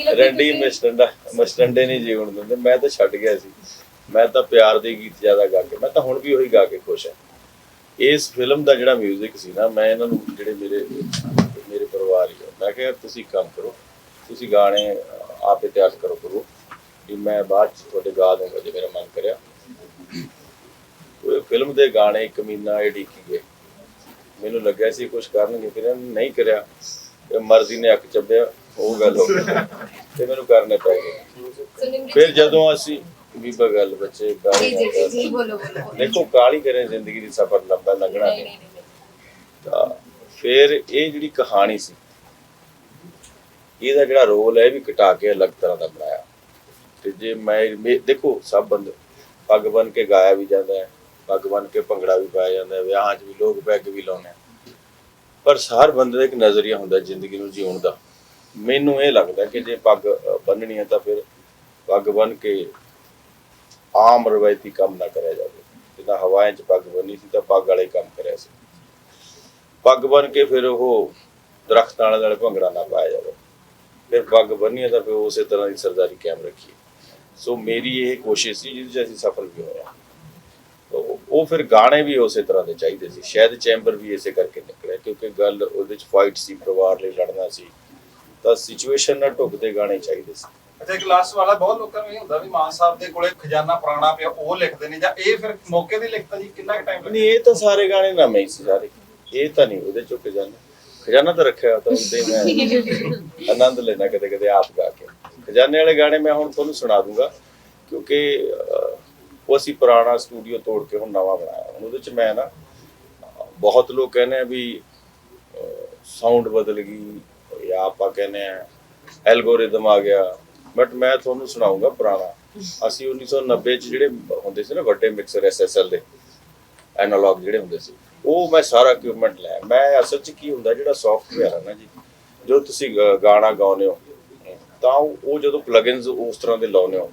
ਰੰਡੀ ਮਿਸਟੰਡਾ ਮਿਸਟੰਡੇ ਨਹੀਂ ਜੀਵਨ ਦਿੰਦੇ। ਮੈਂ ਤਾਂ ਛੱਡ ਗਿਆ ਸੀ। ਮੈਂ ਤਾਂ ਪਿਆਰ ਦੇ ਗੀਤ ਜ਼ਿਆਦਾ ਗਾ ਕੇ ਮੈਂ ਤਾਂ ਹੁਣ ਵੀ ਉਹੀ ਗਾ ਕੇ ਖੁਸ਼ ਹਾਂ। ਇਸ ਫਿਲਮ ਦਾ ਜਿਹੜਾ 뮤직 ਸੀ ਨਾ ਮੈਂ ਇਹਨਾਂ ਨੂੰ ਜਿਹੜੇ ਮੇਰੇ ਮੇਰੇ ਪਰਿਵਾਰ ਹੀ ਮੈਂ ਕਿਹਾ ਤੁਸੀਂ ਕੰਮ ਕਰੋ। ਤੁਸੀਂ ਗਾਣੇ ਅਹ, ਤਿਆਰ ਕਰੋ ਕਰੋ ਵੀ ਮੈਂ ਬਾਅਦ ਚ ਤੁਹਾਡੇ ਗਾ ਦੂੰਗਾ ਜੇ ਮੇਰਾ ਮਨ ਕਰਿਆ। ਉਹ ਫਿਲਮ ਦੇ ਗਾਣੇ ਇੱਕ ਮਹੀਨਾ ਇਹ ਡੀਕੀ ਗਏ। ਮੈਨੂੰ ਲੱਗਿਆ ਸੀ ਕੁਝ ਕਰਨਗੇ। ਫਿਰ ਨਹੀਂ ਕਰਿਆ। ਮਰਜ਼ੀ ਨੇ ਅੱਖ ਚੱਬਿਆ। ਉਹ ਗੱਲ ਹੋ ਗਈ ਤੇ ਮੈਨੂੰ ਕਰਨੇ ਪੈ ਗਏ। ਫਿਰ ਜਦੋਂ ਅਸੀਂ ਵੀ ਬਗਲ ਬੱਚੇ ਕਾਲੀ ਜੀ ਜੀ, ਜੀ ਬੋਲੋ ਬੋਲੋ। ਦੇਖੋ ਕਾਲੀ ਕਰੇ ਜ਼ਿੰਦਗੀ ਦੀ ਸਫ਼ਰ ਲੰਬਾ ਲੰਘਣਾ ਨਹੀਂ ਤਾਂ ਫਿਰ ਇਹ ਜਿਹੜੀ ਕਹਾਣੀ ਸੀ ਇਹਦਾ ਜਿਹੜਾ ਰੋਲ ਹੈ ਵੀ ਕਟਾ ਕੇ ਅਲੱਗ ਤਰ੍ਹਾਂ ਦਾ ਬਣਾਇਆ। ਤੇ ਜੇ ਮੈਂ ਦੇਖੋ ਸਭ ਬੰਦੇ ਪੱਗ ਬਨ ਕੇ ਗਾਇਆ ਵੀ ਜਾਂਦਾ ਹੈ ਪੱਗ ਬਨ ਕੇ ਭੰਗੜਾ ਵੀ ਪਾਇਆ ਜਾਂਦਾ ਹੈ ਵਿਆਹਾਂ 'ਚ ਵੀ ਲੋਕ ਪੈਗ ਵੀ ਲਾਉਂਦੇ ਆ। ਪਰ ਹਰ ਬੰਦੇ ਦਾ ਇੱਕ ਨਜ਼ਰੀਆ ਹੁੰਦਾ ਜ਼ਿੰਦਗੀ ਨੂੰ ਜਿਉਣ ਦਾ। ਮੈਨੂੰ ਇਹ ਲੱਗਦਾ ਕਿ ਜੇ ਪੱਗ ਬੰਨਣੀ ਹੈ ਤਾਂ ਫਿਰ ਪੱਗ ਬਨ ਕੇ ਆਮ ਰਵਾਇਤੀ ਕੰਮ ਨਾ ਕਰਿਆ ਜਾਵੇ। ਜਿੱਦਾਂ ਹਵਾਏ 'ਚ ਪੱਗ ਬੰਨੀ ਸੀ ਤਾਂ ਪੱਗ ਵਾਲੇ ਕੰਮ ਕਰਿਆ ਸੀ। ਪੱਗ ਬਨ ਕੇ ਫਿਰ ਉਹ ਦਰਖਤਾਂ ਵਾਲੇ ਨਾਲ ਭੰਗੜਾ ਨਾ ਪਾਇਆ ਜਾਵੇ। ਫਿਰ ਪੱਗ ਬੰਨੀ ਹੈ ਤਾਂ ਫਿਰ ਉਸੇ ਤਰ੍ਹਾਂ ਦੀ ਸਰਦਾਰੀ ਕਾਇਮ ਰੱਖੀਏ। ਸੋ ਮੇਰੀ ਇਹ ਕੋਸ਼ਿਸ਼ ਸੀ ਜਿਹਦੇ 'ਚ ਅਸੀਂ ਸਫਲ ਵੀ ਹੋਇਆ ਉਹ ਫਿਰ ਗਾਣੇ ਵੀ ਉਸੇ ਤਰ੍ਹਾਂ ਦੇ ਚਾਹੀਦੇ ਸੀ। ਸ਼ਾਇਦ ਚੈਂਬਰ ਵੀ ਇਸੇ ਕਰਕੇ ਨਿਕਲਿਆ, ਕਿਉਂਕਿ ਗੱਲ ਉਹਦੇ 'ਚ ਫਾਈਟ ਸੀ, ਪਰਿਵਾਰ ਲਈ ਲੜਨਾ ਸੀ। ਤਾਂ ਸਿਚੁਏਸ਼ਨ ਨਾਲ ਢੁੱਕਦੇ ਗਾਣੇ ਚਾਹੀਦੇ ਸੀ। ਅੱਛਾ ਇੱਕ ਲਾਸਟ ਵਾਲਾ ਬਹੁਤ ਲੋਕਾਂ ਨੂੰ ਇਹ ਹੁੰਦਾ ਵੀ ਮਾਨ ਸਾਹਿਬ ਦੇ ਕੋਲੇ ਖਜ਼ਾਨਾ ਪੁਰਾਣਾ ਪਿਆ ਉਹ ਲਿਖਦੇ ਨੇ ਜਾਂ ਇਹ ਫਿਰ ਮੌਕੇ ਦੀ ਲਿਖਤਾ ਜੀ ਕਿੰਨਾ ਟਾਈਮ ਨਹੀਂ ਇਹ ਤਾਂ ਸਾਰੇ ਗਾਣੇ ਨਾਮੇ ਹੀ ਸੀ ਸਾਰੇ। ਇਹ ਤਾਂ ਨਹੀਂ ਉਹਦੇ ਚੋਂ ਖਜ਼ਾਨਾ। ਖਜ਼ਾਨਾ ਤਾਂ ਰੱਖਿਆ ਤਾਂ ਉਹਦੇ ਮੈਂ ਆਨੰਦ ਲੈਣਾ ਕਦੇ ਕਦੇ ਆਪ ਗਾ ਕੇ। ਖਜ਼ਾਨੇ ਵਾਲੇ ਗਾਣੇ ਮੈਂ ਹੁਣ ਤੁਹਾਨੂੰ ਸੁਣਾ ਦੂੰਗਾ ਕਿਉਂਕਿ ਉਹ ਅਸੀਂ ਪੁਰਾਣਾ ਸਟੂਡੀਓ ਤੋੜ ਕੇ ਹੁਣ ਨਵਾਂ ਬਣਾਇਆ। ਹੁਣ ਉਹਦੇ ਚ ਮੈਂ ਨਾ ਬਹੁਤ ਲੋਕ ਕਹਿੰਦੇ ਆ ਵੀ ਸਾਊਂਡ ਬਦਲ ਗਈ ਜਾਂ ਆਪਾਂ ਕਹਿੰਦੇ ਆ ਐਲਗੋਰਿਦਮ ਆ ਗਿਆ। ਬਟ ਮੈਂ ਤੁਹਾਨੂੰ ਸੁਣਾਉਂਗਾ ਪੁਰਾਣਾ। ਅਸੀਂ 1990 ਚ ਜਿਹੜੇ ਹੁੰਦੇ ਸੀ ਨਾ, ਵੱਡੇ ਮਿਕਸਰ ਐਸਐਸਐਲ ਦੇ ਐਨਾਲੌਗ ਜਿਹੜੇ ਹੁੰਦੇ ਸੀ, ਉਹ ਮੈਂ ਸਾਰਾ ਇਕਵਿਪਮੈਂਟ ਲਿਆ ਮੈਂ ਅਸਲ 'ਚ ਕੀ ਹੁੰਦਾ, ਜਿਹੜਾ ਸੌਫਟਵੇਅਰ ਹੈ ਨਾ ਜੀ ਜੋ ਤੁਸੀਂ ਗਾਣਾ ਗਾਉਂਦੇ ਹੋ, ਤਾਂ ਉਹ ਜਦੋਂ ਪਲਗਇਨਸ ਉਸ ਤਰ੍ਹਾਂ ਦੇ ਲਾਉਂਦੇ ਹੋ,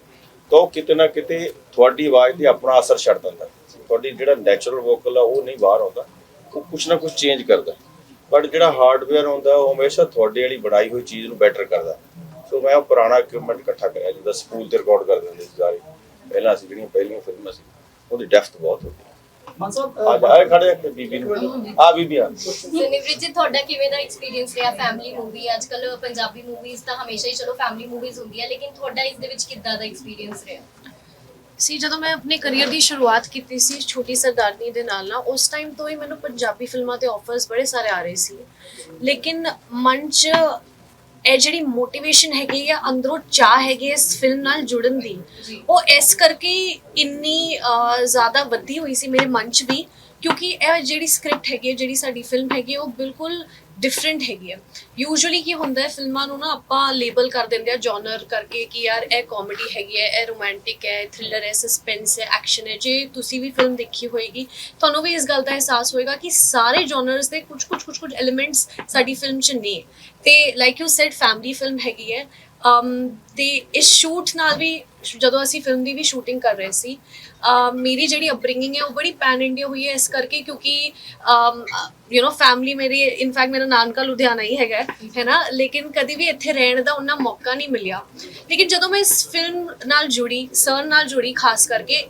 ਤਾਂ ਉਹ ਕਿਤੇ ਨਾ ਕਿਤੇ ਤੁਹਾਡੀ ਆਵਾਜ਼ ਤੇ ਆਪਣਾ ਅਸਰ ਛੱਡ ਦਿੰਦਾ। ਤੁਹਾਡੀ ਜਿਹੜਾ ਨੈਚੁਰਲ ਵੋਕਲ ਆ, ਉਹ ਨਹੀਂ ਬਾਹਰ ਆਉਂਦਾ। ਉਹ ਕੁਛ ਨਾ ਕੁਛ ਚੇਂਜ ਕਰਦਾ। ਬਟ ਜਿਹੜਾ ਹਾਰਡਵੇਅਰ ਹੁੰਦਾ ਉਹ ਹਮੇਸ਼ਾ ਤੁਹਾਡੇ ਵਾਲੀ ਬਣਾਈ ਹੋਈ ਚੀਜ਼ ਨੂੰ ਬੈਟਰ ਕਰਦਾ। ਸੋ ਮੈਂ ਉਹ ਪੁਰਾਣਾ ਇਕਵਿਪਮੈਂਟ ਇਕੱਠਾ ਕਰਿਆ ਜਿੱਦਾਂ ਸਕੂਲ ਤੇ ਰਿਕਾਰਡ ਕਰ ਦਿੰਦੇ ਸੀ ਸਾਰੇ। ਪਹਿਲਾਂ ਅਸੀਂ ਜਿਹੜੀਆਂ ਪਹਿਲੀਆਂ ਫਿਲਮਾਂ ਸੀ ਉਹਦੀ ਡੈਫਥ ਬਹੁਤ ਹੋ ਗਈ। ਮਾਨ ਸਾਹਿਬ ਆ ਖੜੇ ਆ ਬੀਬੀ ਨੂੰ। ਆ ਬੀਬੀ ਆ। ਸੁਨੀਵ੍ਰਿਤ ਜੀ ਤੁਹਾਡਾ ਕਿਵੇਂ ਦਾ ਐਕਸਪੀਰੀਅੰਸ ਰਿਹਾ ਫੈਮਿਲੀ ਮੂਵੀ ਅੱਜ ਕੱਲ ਪੰਜਾਬੀ ਮੂਵੀਜ਼ ਤਾਂ ਹਮੇਸ਼ਾ ਹੀ ਚਲੋ ਫੈਮਿਲੀ ਮੂਵੀਜ਼ ਹੁੰਦੀਆਂ ਲੇਕਿਨ ਤੁਹਾਡਾ ਇਸ ਦੇ ਵਿੱਚ ਕਿੱਦਾਂ ਦਾ ਐਕਸਪੀਰੀਅੰਸ ਰਿਹਾ? ਸੀ ਜਦੋਂ ਮੈਂ ਆਪਣੇ ਕੈਰੀਅਰ ਦੀ ਸ਼ੁਰੂਆਤ ਕੀਤੀ ਸੀ ਛੋਟੀ ਸਰਦਾਰਨੀ ਦੇ ਨਾਲ ਨਾ ਉਸ ਟਾਈਮ ਤੋਂ ਹੀ ਮੈਨੂੰ ਪੰਜਾਬੀ ਫਿਲਮਾਂ ਤੇ ਆਫਰਸ ਬੜੇ ਸਾਰੇ ਆ ਰਹੇ ਸੀ ਲੇਕਿਨ ਮਨ 'ਚ ਇਹ ਜਿਹੜੀ ਮੋਟੀਵੇਸ਼ਨ ਹੈਗੀ ਆ ਅੰਦਰੋਂ ਚਾਹ ਹੈਗੀ ਇਸ ਫਿਲਮ ਨਾਲ ਜੁੜਨ ਦੀ। ਉਹ ਇਸ ਕਰਕੇ ਇੰਨੀ ਜ਼ਿਆਦਾ ਵੱਧੀ ਹੋਈ ਸੀ ਮੇਰੇ ਮਨ 'ਚ ਵੀ ਕਿਉਂਕਿ ਇਹ ਜਿਹੜੀ ਸਕ੍ਰਿਪਟ ਹੈਗੀ ਜਿਹੜੀ ਸਾਡੀ ਫਿਲਮ ਹੈਗੀ ਉਹ ਬਿਲਕੁਲ ਡਿਫਰੈਂਟ ਹੈਗੀ ਹੈ ਯੂਜੂਅਲੀ ਕੀ ਹੁੰਦਾ ਹੈ, ਫਿਲਮਾਂ ਨੂੰ ਨਾ ਆਪਾਂ ਲੇਬਲ ਕਰ ਦਿੰਦੇ ਆ ਜਨਰ ਕਰਕੇ ਕਿ ਯਾਰ ਇਹ ਕਾਮੇਡੀ ਹੈਗੀ ਹੈ, ਇਹ ਰੋਮਾਂਟਿਕ ਹੈ ਥ੍ਰਿਲਰ ਹੈ ਸਸਪੈਂਸ ਹੈ ਐਕਸ਼ਨ ਹੈ। ਜੇ ਤੁਸੀਂ ਵੀ ਫਿਲਮ ਦੇਖੀ ਹੋਏਗੀ, ਤੁਹਾਨੂੰ ਵੀ ਇਸ ਗੱਲ ਦਾ ਅਹਿਸਾਸ ਹੋਏਗਾ ਕਿ ਸਾਰੇ ਜਨਰਸ ਦੇ ਕੁਝ ਕੁਝ ਕੁਝ ਕੁਝ ਐਲੀਮੈਂਟਸ ਸਾਡੀ ਫਿਲਮ 'ਚ ਨੇ। ਤੇ like you said family film ਹੈਗੀ ਹੈ। um ਤੇ ਇਸ ਸ਼ੂਟ ਨਾਲ ਵੀ ਜਦੋਂ ਅਸੀਂ ਫਿਲਮ ਦੀ ਵੀ ਸ਼ੂਟਿੰਗ ਕਰ ਰਹੇ ਸੀ ਮੇਰੀ ਜਿਹੜੀ ਅਪਬ੍ਰਿੰਗਿੰਗ ਹੈ ਉਹ ਬੜੀ ਪੈਨ ਇੰਡੀਆ ਹੋਈ ਹੈ ਇਸ ਕਰਕੇ ਕਿਉਂਕਿ ਯੂ نو ਫੈਮਿਲੀ ਮੇਰੀ ਇਨਫੈਕਟ ਮੇਰਾ ਨਾਨਕਾ ਲੁਧਿਆਣਾ ਹੀ ਹੈਗਾ ਹੈ, ਹੈ ਨਾ? ਲੇਕਿਨ ਕਦੀ ਵੀ ਇੱਥੇ ਰਹਿਣ ਦਾ ਉਹਨਾਂ ਮੌਕਾ ਨਹੀਂ ਮਿਲਿਆ। ਲੇਕਿਨ ਜਦੋਂ ਮੈਂ ਇਸ ਫਿਲਮ ਨਾਲ ਜੁੜੀ ਸਰ ਨਾਲ ਜੁੜੀ ਖਾਸ ਕਰਕੇ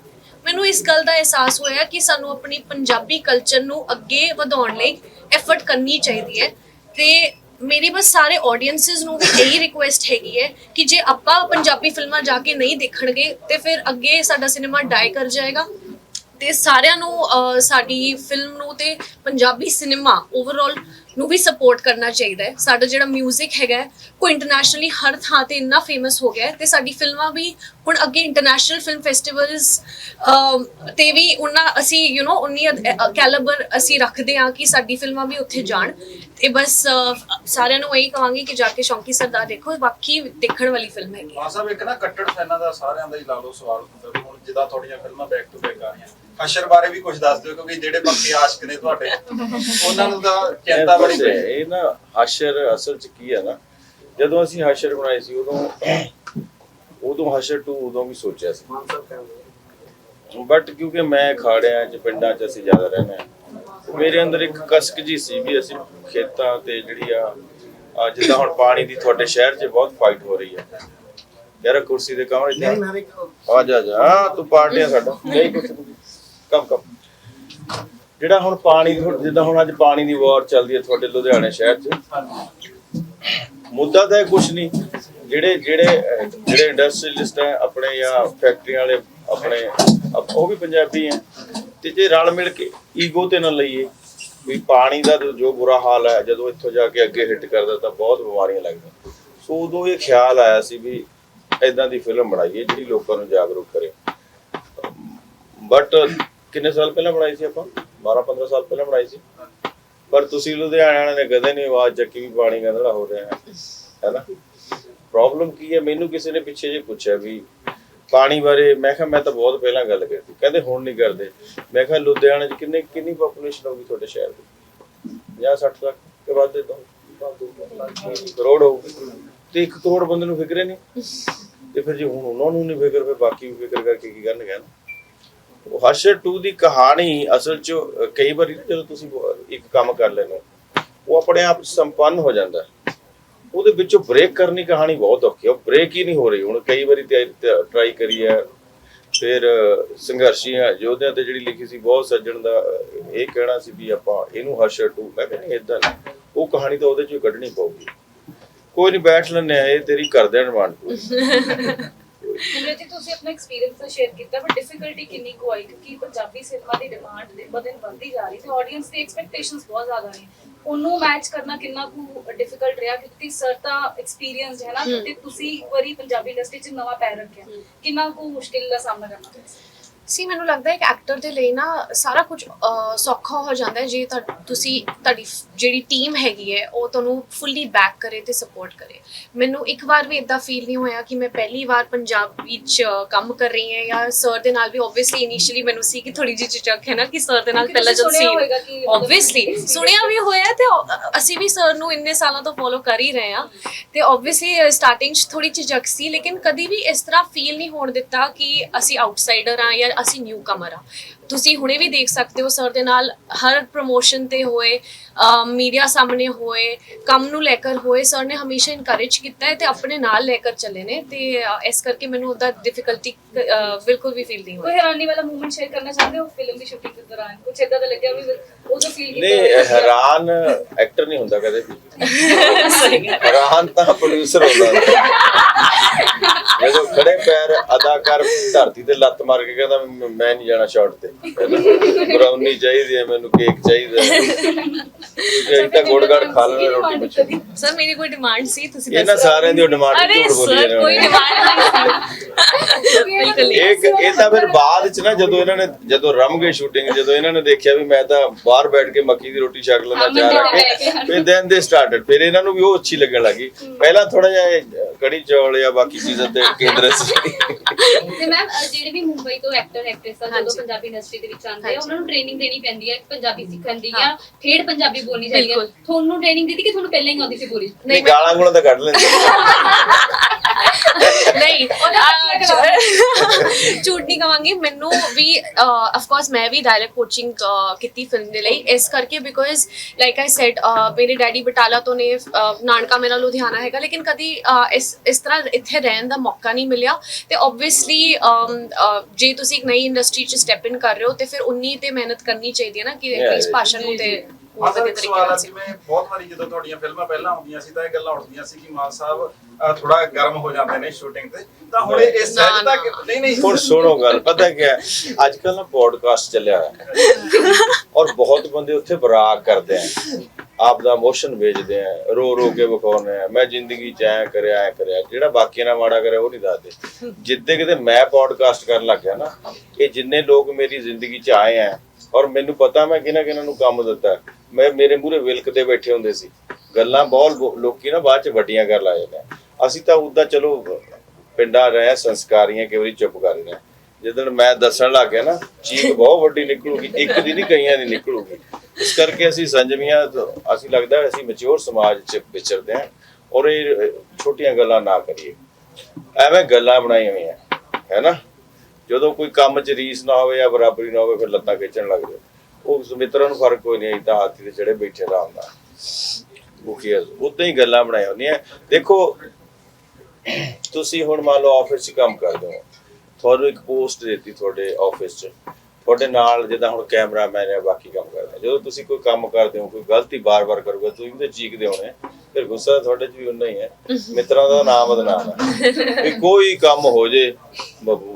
ਮੈਨੂੰ ਇਸ ਗੱਲ ਦਾ ਅਹਿਸਾਸ ਹੋਇਆ ਕਿ ਸਾਨੂੰ ਆਪਣੀ ਪੰਜਾਬੀ ਕਲਚਰ ਨੂੰ ਅੱਗੇ ਵਧਾਉਣ ਲਈ ਐਫਰਟ ਕਰਨੀ ਚਾਹੀਦੀ ਹੈ। ਤੇ ਮੇਰੀ ਬਸ ਸਾਰੇ ਆਡੀਅנਸਸ ਨੂੰ ਵੀ ਇਹੀ ਰਿਕੁਐਸਟ ਹੈਗੀ ਹੈ ਕਿ ਜੇ ਆਪਾਂ ਪੰਜਾਬੀ ਫਿਲਮਾਂ ਜਾ ਕੇ ਨਹੀਂ ਦੇਖਣਗੇ ਤੇ ਫਿਰ ਅੱਗੇ ਸਾਡਾ ਸਿਨੇਮਾ ਡਾਈ ਕਰ ਜਾਏਗਾ। ਤੇ ਸਾਰਿਆਂ ਨੂੰ ਅਹ, ਸਾਡੀ ਫਿਲਮ ਨੂੰ ਤੇ ਪੰਜਾਬੀ ਸਿਨੇਮਾ ਓਵਰਆਲ ਨੂੰ ਵੀ ਸਪੋਰਟ ਕਰਨਾ ਚਾਹੀਦਾ ਹੈ ਸਾਡਾ ਜਿਹੜਾ 뮤직 ਹੈਗਾ ਹੈ, ਉਹ ਇੰਟਰਨੈਸ਼ਨਲੀ ਹਰ ਥਾਂ ਤੇ ਇੰਨਾ ਫੇਮਸ ਹੋ ਗਿਆ ਹੈ ਤੇ ਸਾਡੀ ਫਿਲਮਾਂ ਵੀ ਹੁਣ ਅੱਗੇ ਇੰਟਰਨੈਸ਼ਨਲ ਫਿਲਮ ਫੈਸਟੀਵਲਸ ਤੇ ਵੀ ਉਹਨਾਂ ਅਸੀਂ ਯੂ نو ਉਨੀ ਕੈਲੀਬਰ ਅਸੀਂ ਰੱਖਦੇ ਹਾਂ ਕਿ ਸਾਡੀ ਫਿਲਮਾਂ ਵੀ ਉੱਥੇ ਜਾਣ ਤੇ ਬਸ ਅਹ, ਸਾਰਿਆਂ ਨੂੰ ਇਹੀ ਕਹਾਂਗੇ ਕਿ ਜਾ ਕੇ ਸ਼ੌਂਕੀ ਸਰਦਾਰ ਦੇਖੋ ਬਾਕੀ ਦੇਖਣ ਵਾਲੀ ਫਿਲਮ ਹੈਗੀ ਹੈ ਮਾਨ ਸਾਹਿਬ ਇੱਕ ਨਾ ਕੱਟੜ ਫੈਨਾਂ ਦਾ ਸਾਰਿਆਂ ਦਾ ਹੀ ਲਾ ਲਓ ਸਵਾਲ ਹੁੰਦਾ ਵੀ ਹੁਣ ਜਿੱਦਾਂ ਤੁਹਾਡੀਆਂ ਫਿਲਮਾਂ ਬੈਕ ਟੂ ਬੈਕ ਆ ਰਹੀਆਂ। ਅਸ਼ਰ ਬਾਰੇ ਵੀ ਕੁਝ ਦੱਸ ਦਿਓ ਕਿਉਂਕਿ ਜਿਹੜੇ ਪੱਕੇ ਆਸ਼ਕ ਨੇ ਤੁਹਾਡੇ। ਉਹਨਾਂ ਨੂੰ ਤਾਂ ਚਿੰਤਾ ਬੜੀ ਪਈ। ਇਹ ਨਾ ਹਸ਼ਰ ਅਸਲ ਚ ਕੀ ਹੈ ਨਾ ਜਦੋਂ ਅਸੀਂ ਹਸ਼ਰ ਬਣਾਈ ਸੀ ਉਦੋਂ ਉਦੋਂ ਹਸ਼ਰ 2 ਉਦੋਂ ਵੀ ਸੋਚਿਆ ਸੀ। ਬਟ ਕਿਉਂਕਿ ਮੈਂ ਖਾੜਿਆਂ ਚ ਪਿੰਡਾਂ ਚ ਅਸੀਂ ਜ਼ਿਆਦਾ ਰਹਿੰਦੇ ਹਾਂ ਮੇਰੇ ਅੰਦਰ ਇੱਕ ਕਸਕ ਜੀ ਸੀ ਵੀ ਅਸੀਂ ਖੇਤਾਂ ਤੇ ਜਿਹੜੀ ਆ ਜਿੱਦਾਂ ਹੁਣ ਪਾਣੀ ਦੀ ਤੁਹਾਡੇ ਸ਼ਹਿਰ 'ਚ ਬਹੁਤ ਫਾਈਟ ਹੋ ਰਹੀ ਹੈ ਯਾਰ ਕੁਰਸੀ ਦੇ ਕਮਰੇ ਨਹੀਂ ਮੈਂ ਵੀ ਆ ਜਾ ਜਾ। ਤੂੰ ਪਾਰਟੀਆਂ ਸਾਡਾ। ਨਹੀਂ ਕੁਛ ਕੰਮ ਕੰਮ। ਜਿਹੜਾ ਹੁਣ ਪਾਣੀ ਜਿੱਦਾਂ ਹੁਣ ਅੱਜ ਪਾਣੀ ਦੀ ਵਾਰ ਚੱਲਦੀ ਹੈ ਤੁਹਾਡੇ ਲੁਧਿਆਣੇ ਸ਼ਹਿਰ 'ਚ। ਮੁੱਦਾ ਤਾਂ ਕੁਝ ਨਹੀਂ। ਜਿਹੜੇ ਜਿਹੜੇ ਜਿਹੜੇ ਇੰਡਸਟਰੀਲਿਸਟ ਹੈ ਆਪਣੇ ਜਾਂ ਫੈਕਟਰੀਆਂ ਵਾਲੇ ਆਪਣੇ ਉਹ ਵੀ ਪੰਜਾਬੀ ਹੈ। ਤੇ ਜੇ ਰਲ ਮਿਲ ਕੇ ਈਗੋ ਤੇ ਨਾ ਲਈਏ ਵੀ ਪਾਣੀ ਦਾ ਜੋ ਬੁਰਾ ਹਾਲ ਹੈ ਜਦੋਂ ਇੱਥੋਂ ਜਾ ਕੇ ਅੱਗੇ ਹਿੱਟ ਕਰਦਾ ਤਾਂ ਬਹੁਤ ਬਿਮਾਰੀਆਂ ਲੱਗਦੀਆਂ। ਸੋ ਉਦੋਂ ਇਹ ਖਿਆਲ ਆਇਆ ਸੀ ਵੀ ਇਦਾਂ ਦੀ ਫਿਲਮ ਬਣਾਈਏ ਜਿਹੜੀ ਲੋਕਾਂ ਨੂੰ ਜਾਗਰੂਕ ਕਰੇ। ਬਟ ਕਿੰਨੇ ਸਾਲ ਪਹਿਲਾਂ ਬਣਾਈ ਸੀ ਆਪਾਂ? 12 15 ਸਾਲ ਪਹਿਲਾਂ ਬਣਾਈ ਸੀ। ਪਰ ਤੁਸੀਂ ਲੁਧਿਆਣੇ ਵਾਲਿਆਂ ਨੇ ਕਦੇ ਨਹੀਂ ਆਵਾਜ਼ ਚੱਕੀ ਵੀ ਪਾਣੀ ਗੰਦਲਾ ਹੋ ਰਿਹਾ ਹੈ। ਹੈਨਾ? ਪ੍ਰੋਬਲਮ ਕੀ ਹੈ? ਮੈਨੂੰ ਕਿਸੇ ਨੇ ਪਿੱਛੇ ਜੇ ਪੁੱਛਿਆ ਵੀ ਪਾਣੀ ਬਾਰੇ ਮੈਂ ਕਿਹਾ ਮੈਂ ਤਾਂ ਬਹੁਤ ਪਹਿਲਾਂ ਗੱਲ ਕੀਤੀ। ਕਹਿੰਦੇ ਹੁਣ ਨਹੀਂ ਕਰਦੇ। ਮੈਂ ਕਿਹਾ ਲੁਧਿਆਣੇ 'ਚ ਕਿੰਨੇ ਕਿੰਨੀ ਪੋਪੂਲੇਸ਼ਨ ਹੋਊਗੀ ਤੁਹਾਡੇ ਸ਼ਹਿਰ ਦੀ? 50 60 ਲੱਖ ਕੇ ਬਾਅਦ ਦੇ ਤੋਂ ਕਰੋੜ ਹੋਊਗੀ। ਤੇ 1 ਕਰੋੜ ਬੰਦੇ ਨੂੰ ਫਿਕਰੇ ਨਹੀਂ? ਤੇ ਫਿਰ ਜੇ ਹੁਣ ਉਹਨਾਂ ਨੂੰ ਨਹੀਂ ਫਿਕਰ, ਫਿਰ ਬਾਕੀ ਵੀ ਫਿਕਰ ਕਰਕੇ ਕੀ ਕਰਨਗੇ ਨਾ? ਹਸ਼ਰ 2 ਦੀ ਕਹਾਣੀ ਅਸਲ 'ਚ ਕਈ ਵਾਰੀ ਨਾ ਜਦੋਂ ਤੁਸੀਂ ਇੱਕ ਕੰਮ ਕਰ ਲੈਂਦੇ ਉਹ ਆਪਣੇ ਆਪ 'ਚ ਸੰਪੰਨ ਹੋ ਜਾਂਦਾ ਉਹਦੇ ਵਿੱਚੋਂ ਬ੍ਰੇਕ ਕਰਨੀ ਕਹਾਣੀ ਬਹੁਤ ਔਖੀ ਹੈ। ਉਹ ਬ੍ਰੇਕ ਹੀ ਨਹੀਂ ਹੋ ਰਹੀ। ਹੁਣ ਕਈ ਵਾਰੀ ਟਰਾਈ ਕਰੀ ਹੈ। ਫਿਰ ਸੰਘਰਸ਼ੀਆਂ, ਯੋਧਿਆਂ ਤੇ ਜਿਹੜੀ ਲਿਖੀ ਸੀ, ਬਹੁਤ ਸੱਜਣ ਦਾ ਇਹ ਕਹਿਣਾ ਸੀ ਵੀ ਆਪਾਂ ਇਹਨੂੰ ਹਸ਼ਰ 2 ਮੈਂ ਕਹਿੰਦਾ ਇਦਾਂ ਨਹੀਂ। ਉਹ ਕਹਾਣੀ ਤਾਂ ਉਹਦੇ 'ਚੋਂ ਕੱਢਣੀ ਪਊਗੀ। ਕੋਈ ਨਹੀਂ ਬੈਠ ਲੈਂਦੇ ਆ ਇਹ ਤੇਰੀ ਕਰਦੇ ਡਿਮਾਂਡ ਸਿਮਰਤ ਜੀ ਤੁਸੀਂ ਆਪਣਾ ਐਕਸਪੀਰੀਅੰਸ ਤਾਂ ਸ਼ੇਅਰ ਕੀਤਾ ਪਰ ਡਿਫਿਕਲਟੀ ਕਿੰਨੀ ਕੁ ਆਈ? ਕਿਉਂਕਿ ਪੰਜਾਬੀ ਸਿਨੇਮਾ ਦੀ ਡਿਮਾਂਡ ਦਿਨ ਬ ਦਿਨ ਵੱਧਦੀ ਜਾ ਰਹੀ ਤੇ ਆਡੀਅנס ਦੀ ਐਕਸਪੈਕਟੇਸ਼ਨਸ ਬਹੁਤ ਜ਼ਿਆਦਾ ਨੇ। ਉਹਨੂੰ ਮੈਚ ਕਰਨਾ ਕਿੰਨਾ ਕੁ ਡਿਫਿਕਲਟ ਰਿਹਾ? ਕਿਉਂਕਿ ਸਰ ਤਾਂ ਐਕਸਪੀਰੀਅੰਸ ਹੈ ਨਾ ਤੇ ਤੁਸੀਂ ਇੱਕ ਵਾਰੀ ਪੰਜਾਬੀ ਇੰਡਸਟਰੀ 'ਚ ਨਵਾਂ ਪੈਰ ਰੱਖਿਆ। ਕਿੰਨਾ ਕੁ ਮੁਸ਼ਕਿਲ ਦਾ ਸਾਹਮਣਾ ਕਰਨਾ ਪਿਆ? ਸੀ ਮੈਨੂੰ ਲੱਗਦਾ ਹੈ ਕਿ ਐਕਟਰ ਦੇ ਲਈ ਨਾ ਸਾਰਾ ਕੁਝ ਸੌਖਾ ਹੋ ਜਾਂਦਾ ਹੈ ਜੇ ਤੁਹਾ- ਤੁਸੀਂ ਤੁਹਾਡੀ ਜਿਹੜੀ ਟੀਮ ਹੈਗੀ ਹੈ ਉਹ ਤੁਹਾਨੂੰ ਫੁੱਲੀ ਬੈਕ ਕਰੇ ਤੇ ਸਪੋਰਟ ਕਰੇ। ਮੈਨੂੰ ਇੱਕ ਵਾਰ ਵੀ ਇਦਾਂ ਫੀਲ ਨਹੀਂ ਹੋਇਆ ਕਿ ਮੈਂ ਪਹਿਲੀ ਵਾਰ ਪੰਜਾਬੀ ਚ ਕੰਮ ਕਰ ਰਹੀ ਹਾਂ ਜਾਂ ਸਰ ਦੇ ਨਾਲ ਵੀ ਆਬਵੀਅਸਲੀ ਇਨੀਸ਼ੀਅਲੀ ਮੈਨੂੰ ਸੀ ਕਿ ਥੋੜੀ ਜਿਹੀ ਝਿਜਕ ਹੈ ਨਾ ਕਿ ਸਰ ਦੇ ਨਾਲ ਪਹਿਲਾਂ ਜਦ ਸੀ ਆਬਵੀਅਸਲੀ ਸੁਣਿਆ ਵੀ ਹੋਇਆ ਤੇ ਅਸੀਂ ਵੀ ਸਰ ਨੂੰ ਇੰਨੇ ਸਾਲਾਂ ਤੋਂ ਫੋਲੋ ਕਰ ਹੀ ਰਹੇ ਹਾਂ ਤੇ ਆਬਵੀਅਸਲੀ ਸਟਾਰਟਿੰਗ ਚ ਥੋੜੀ ਝਿਜਕ ਸੀ, ਲੇਕਿਨ ਕਦੀ ਵੀ ਇਸ ਤਰ੍ਹਾਂ ਫੀਲ ਨਹੀਂ ਹੋਣ ਦਿੱਤਾ ਕਿ ਅਸੀਂ ਆਊਟਸਾਈਡਰ ਆ ਜਾਂ ਅਸੀਂ ਨਿਊ ਕਮਰ ਆ ਤੁਸੀਂ ਹੁਣੇ ਵੀ ਦੇਖ ਸਕਦੇ ਹੋ ਸਰ ਦੇ ਨਾਲ ਹਰ ਪ੍ਰੋਮੋਸ਼ਨ ਤੇ ਹੋਏ ਮੀਡੀਆ ਸਾਹਮਣੇ ਹੋਏ ਕੰਮ ਨੂੰ ਲੈ ਕੇ ਹੋਏ ਸਰ ਨੇ ਹਮੇਸ਼ਾ ਇਨਕਰੇਜ ਕੀਤਾ ਹੈ ਤੇ ਆਪਣੇ ਨਾਲ ਲੈ ਕੇ ਚੱਲੇ ਨੇ ਤੇ ਅ, ਇਸ ਕਰਕੇ ਮੈਨੂੰ ਉਹਦਾ ਡਿਫਿਕਲਟੀ ਬਿਲਕੁਲ ਵੀ ਫੀਲ ਨਹੀਂ ਕੋਈ ਹੋਈ ਹੈਰਾਨੀ ਵਾਲਾ ਮੂਮੈਂਟ ਸ਼ੇਅਰ ਕਰਨਾ ਚਾਹੁੰਦੇ ਹੋ ਫਿਲਮ ਦੀ ਸ਼ੂਟਿੰਗ ਦੇ ਦੌਰਾਨ? ਕੁਝ ਇਦਾਂ ਦਾ ਲੱਗਿਆ ਵੀ ਉਦੋਂ ਫੀਲ ਕੀਤਾ ਨਹੀਂ? ਹੈਰਾਨ ਐਕਟਰ ਨਹੀਂ ਹੁੰਦਾ ਕਦੇ ਵੀ। ਹੈਰਾਨ ਤਾਂ ਪ੍ਰੋਡਿਊਸਰ ਹੁੰਦਾ। ਜਦੋਂ ਖੜੇ ਪੈਰ ਅਦਾਕਾਰ ਧਰਤੀ ਤੇ ਲੱਤ ਮਾਰ ਕੇ ਕਹਿੰਦਾ ਮੈਂ ਮੈਂ ਨਹੀਂ ਜਾਣਾ ਸ਼ਾਟ ਤੇ। ਬਰਾਉਨੀ ਚਾਹੀਦੀ ਹੈ ਮੈਨੂੰ ਕੇਕ ਚਾਹੀਦਾ ਹੈ। ਜੇ ਤਾਂ ਗੋੜਗੜ ਖਾ ਲੈਣਾ ਰੋਟੀ ਵਿੱਚ ਸਰ ਮੇਰੀ ਕੋਈ ਡਿਮਾਂਡ ਸੀ ਤੁਸੀਂ ਇਹਨਾਂ ਦੱਸੋ। ਸਾਰਿਆਂ ਦੀ ਡਿਮਾਂਡ ਅਰੇ ਝੂਠ ਬੋਲੀ ਸਰ ਕੋਈ ਡਿਮਾਂਡ ਨਹੀਂ ਬਿਲਕੁਲ ਨਹੀਂ। ਇਹ ਤਾਂ ਫਿਰ ਬਾਅਦ ਚ ਨਾ ਜਦੋਂ ਇਹਨਾਂ ਨੇ ਜਦੋਂ ਰਮ ਗਏ ਸ਼ੂਟਿੰਗ ਜਦੋਂ ਇਹਨਾਂ ਨੇ ਦੇਖਿਆ ਵੀ ਮੈਂ ਤਾਂ ਬਾਹਰ ਬੈਠ ਕੇ ਮੱਕੀ ਦੀ ਰੋਟੀ ਛਕ ਲੈਂਦਾ ਹਾਂ, ਚਾਹ ਕੇ। ਫਿਰ ਦੈਨ ਦੇ ਸਟਾਰਟਡ ਫਿਰ ਇਹਨਾਂ ਨੂੰ ਵੀ ਉਹ ਅੱਛੀ ਲੱਗਣ ਲੱਗੀ ਪਹਿਲਾਂ ਥੋੜਾ ਜਿਹਾ ਕੜੀ ਚੌਲ ਜਾਂ ਬਾਕੀ ਚੀਜ਼ਾਂ ਤੇ ਕੇਂਦਰਿਤ ਸੀ ਤੇ ਮੈਮ ਜਿਹੜੇ ਵੀ ਮੁੰਬਈ ਤੋਂ ਐਕਟਰ ਐਕਟ੍ਰੈਸ ਆ ਜਦੋਂ। ਪੰਜਾਬੀ ਇੰਡਸਟਰੀ ਦੇ ਵਿੱਚ ਆਉਂਦੇ ਆ। ਉਹਨਾਂ ਨੂੰ ਟ੍ਰੇਨਿੰਗ ਦੇਣੀ ਪੈਂਦੀ ਹੈ ਪੰਜਾਬੀ ਸਿੱਖਣ ਦੀ। ਜਾਂ ਠੇੜ ਪੰਜਾਬੀ ਬੋਲਣੀ ਚਾਹੀਦੀ ਹੈ। ਤੁਹਾਨੂੰ ਟ੍ਰੇਨਿੰਗ ਦਿੱਤੀ ਕਿ ਤੁਹਾਨੂੰ ਪਹਿਲਾਂ ਹੀ ਆਉਂਦੀ ਸੀ ਪੂਰੀ ਨਹੀਂ ਗਾਲਾਂ ਗੁਲਾਂ ਤਾਂ ਕੱਢ ਲੈਂਦੇ ਨਹੀਂ ਅਹ, ਝੂ- ਝੂਠ ਨਹੀਂ ਕਵਾਂਗੀ ਮੈਨੂੰ ਵੀ ਆਫ ਕੋਰਸ ਮੈਂ ਵੀ ਡਾਇਲੈਕਟ ਕੋਚਿੰਗ ਕੀਤੀ ਫਿਲਮ ਦੇ ਲਈ। ਇਸ ਕਰਕੇ ਬਿਕੋਜ਼ ਲਾਈਕ ਆਈ ਸੈਡ ਮੇਰੇ ਡੈਡੀ ਬਟਾਲਾ ਤੋਂ ਨੇ ਅਹ, ਨਾਨਕਾ ਮੇਰਾ ਲੁਧਿਆਣਾ ਹੈਗਾ। ਲੇਕਿਨ ਕਦੀ ਅਹ, ਇਸ ਇਸ ਤਰ੍ਹਾਂ ਇੱਥੇ ਰਹਿਣ ਦਾ ਮੌਕਾ ਨਹੀਂ ਮਿਲਿਆ। ਤੇ ਆਬਵੀਅਸਲੀ ਜੇ ਤੁਸੀਂ ਇੱਕ ਨਈ ਇੰਡਸਟਰੀ ਚ ਸਟੈਪ ਇਨ ਕਰ ਰਹੇ ਹੋ ਤੇ ਫਿਰ ਉਨੀ ਤੇ ਮਿਹਨਤ ਕਰਨੀ ਚਾਹੀਦੀ ਹੈ ਨਾ ਕਿ Yeah, ਇਸ yeah. ਭਾਸ਼ਾ ਨੂੰ ਤੇ ਮਾਸਾ ਵਧੀਆ ਤਰੀਕੇ ਸਵਾਲ ਆ ਨਾਲ। ਜਿਵੇਂ ਬਹੁਤ ਵਾਰੀ ਜਦੋਂ ਤੁਹਾਡੀਆਂ ਫਿਲਮਾਂ ਪਹਿਲਾਂ ਆਉਂਦੀਆਂ ਸੀ ਤਾਂ ਇਹ ਗੱਲਾਂ ਉੱਠਦੀਆਂ ਸੀ ਕਿ ਮਾਨ ਸਾਹਿਬ ਥੋੜਾ ਗਰਮ ਹੋ ਜਾਂਦੇ ਨੇ ਸ਼ੂਟਿੰਗ ਤੇ। ਤਾਂ ਹੁਣ ਇਹ ਸਹਿਜਤਾ ਨਹੀਂ ਨਹੀਂ। ਹੁਣ ਸੁਣੋ ਗੱਲ ਪਤਾ ਕੀ ਹੈ? ਅੱਜ ਕੱਲ ਨਾ ਪੋਡਕਾਸਟ ਚੱਲਿਆ ਹੋਇਆ ਹੈ। ਔਰ ਬਹੁਤ ਬੰਦੇ ਉੱਥੇ ਬਰਾਗ ਕਰਦੇ ਆ। ਆਪ ਦਾ ਇਮੋਸ਼ਨ ਵੇਚਦੇ ਆ ਰੋ ਰੋ ਕੇ ਵਿਖਾਉਂਦੇ ਆ। ਮੈਂ ਜ਼ਿੰਦਗੀ ਚ ਐ ਕਰਿਆ ਐ ਕਰਿਆ। ਜਿਹੜਾ ਬਾਕੀਆਂ ਨਾਲ ਮਾੜਾ ਕਰਿਆ ਉਹ ਨਹੀਂ ਦੱਸਦੇ। ਜਿੱਦੇ ਕਿਤੇ ਮੈਂ ਪੋਡਕਾਸਟ ਕਰਨ ਲੱਗ ਗਿਆ ਨਾ ਇਹ ਜਿੰਨੇ ਲੋਕ ਮੇਰੀ ਜ਼ਿੰਦਗੀ ਚ ਆਏ ਆ ਔਰ ਮੈਨੂੰ ਪਤਾ ਮੈਂ ਕਿਹਨਾਂ ਕਿਹਨਾਂ ਨੂੰ ਕੰਮ ਦਿੱਤਾ। ਮੈਂ ਮੇਰੇ ਮੂਹਰੇ ਵਿਲਕਦੇ ਬੈਠੇ ਹੁੰਦੇ ਸੀ। ਗੱਲਾਂ ਬਹੁਤ ਲੋ- ਲੋਕੀ ਨਾ ਬਾਅਦ ਚ ਵੱਡੀਆਂ ਕਰ ਲਾ ਜਾਂਦੇ ਆ। ਅਸੀਂ ਤਾਂ ਉਦਾਂ ਚਲੋ, ਪਿੰਡਾਂ ਰਹੇ ਸੰਸਕਾਰੀਆਂ ਕਈ ਵਾਰੀ ਚੁੱਪ ਕਰ ਰਹੇ ਜਦੋਂ ਮੈਂ ਦੱਸਣ ਲੱਗ ਗਿਆ ਨਾ ਚੀਕ ਬਹੁਤ ਵੱਡੀ ਨਿਕਲੂਗੀ, ਇੱਕ ਦੀ ਨਹੀਂ, ਕਈਆਂ ਦੀ ਨਿਕਲੂਗੀ। ਇਸ ਕਰਕੇ ਅਸੀਂ ਸੰਜਮੀਆਂ ਅਸੀਂ ਲੱਗਦਾ ਅਸੀਂ ਮੈਚੁਰ ਸਮਾਜ ਚ ਵਿਚਰਦੇ ਹਾਂ ਔਰ ਇਹ ਛੋਟੀਆਂ ਗੱਲਾਂ ਨਾ ਕਰੀਏ। ਐਵੇਂ ਗੱਲਾਂ ਬਣਾਈਆਂ ਹੋਈਆਂ, ਹੈ ਨਾ? ਜਦੋਂ ਕੋਈ ਕੰਮ ਚ ਰੀਸ ਨਾ ਹੋਵੇ ਜਾਂ ਬਰਾਬਰੀ ਨਾ ਹੋਵੇ, ਫਿਰ ਲੱਤਾਂ ਖਿੱਚਣ ਲੱਗ ਜਾਓ। ਉਹ ਮਿੱਤਰਾਂ ਨੂੰ ਫ਼ਰਕ ਕੋਈ ਨਹੀਂ ਤਾਂ ਹਾਥੀ ਤੇ ਚੜੇ ਬੈਠੇ ਆਰਾਮ ਨਾਲ। ਮੁਖੀਆ ਉਦਾਂ ਹੀ ਗੱਲਾਂ ਬਣਾਈਆਂ ਹੁੰਦੀਆਂ। ਦੇਖੋ, ਤੁਸੀਂ ਹੁਣ ਮੰਨ ਲਓ ਆਫਿਸ 'ਚ ਕੰਮ ਕਰਦੇ ਹੋ। ਤੁਹਾਨੂੰ ਇੱਕ ਪੋਸਟ ਦਿੱਤੀ ਤੁਹਾਡੇ ਆਫਿਸ 'ਚ। ਤੁਹਾਡੇ ਨਾਲ ਜਿੱਦਾਂ ਹੁਣ ਕੈਮਰਾਮੈਨ ਹੈ ਬਾਕੀ ਕੰਮ ਕਰਦੇ ਜਦੋਂ ਤੁਸੀਂ ਕੋਈ ਕੰਮ ਕਰਦੇ ਹੋ, ਕੋਈ ਗਲਤੀ ਬਾਰ-ਬਾਰ ਕਰੋਗੇ, ਤੁਸੀਂ ਵੀ ਤਾਂ ਚੀਕਦੇ ਹੋਣੇ। ਫਿਰ ਗੁੱਸਾ ਤੁਹਾਡੇ 'ਚ ਵੀ ਉਨਾ ਹੀ ਹੈ। ਮਿੱਤਰਾਂ ਦਾ ਨਾਮ ਬਦਨਾਮ ਹੈ। ਵੀ ਕੋਈ ਕੰਮ ਹੋ ਜੇ ਬਬੂਆ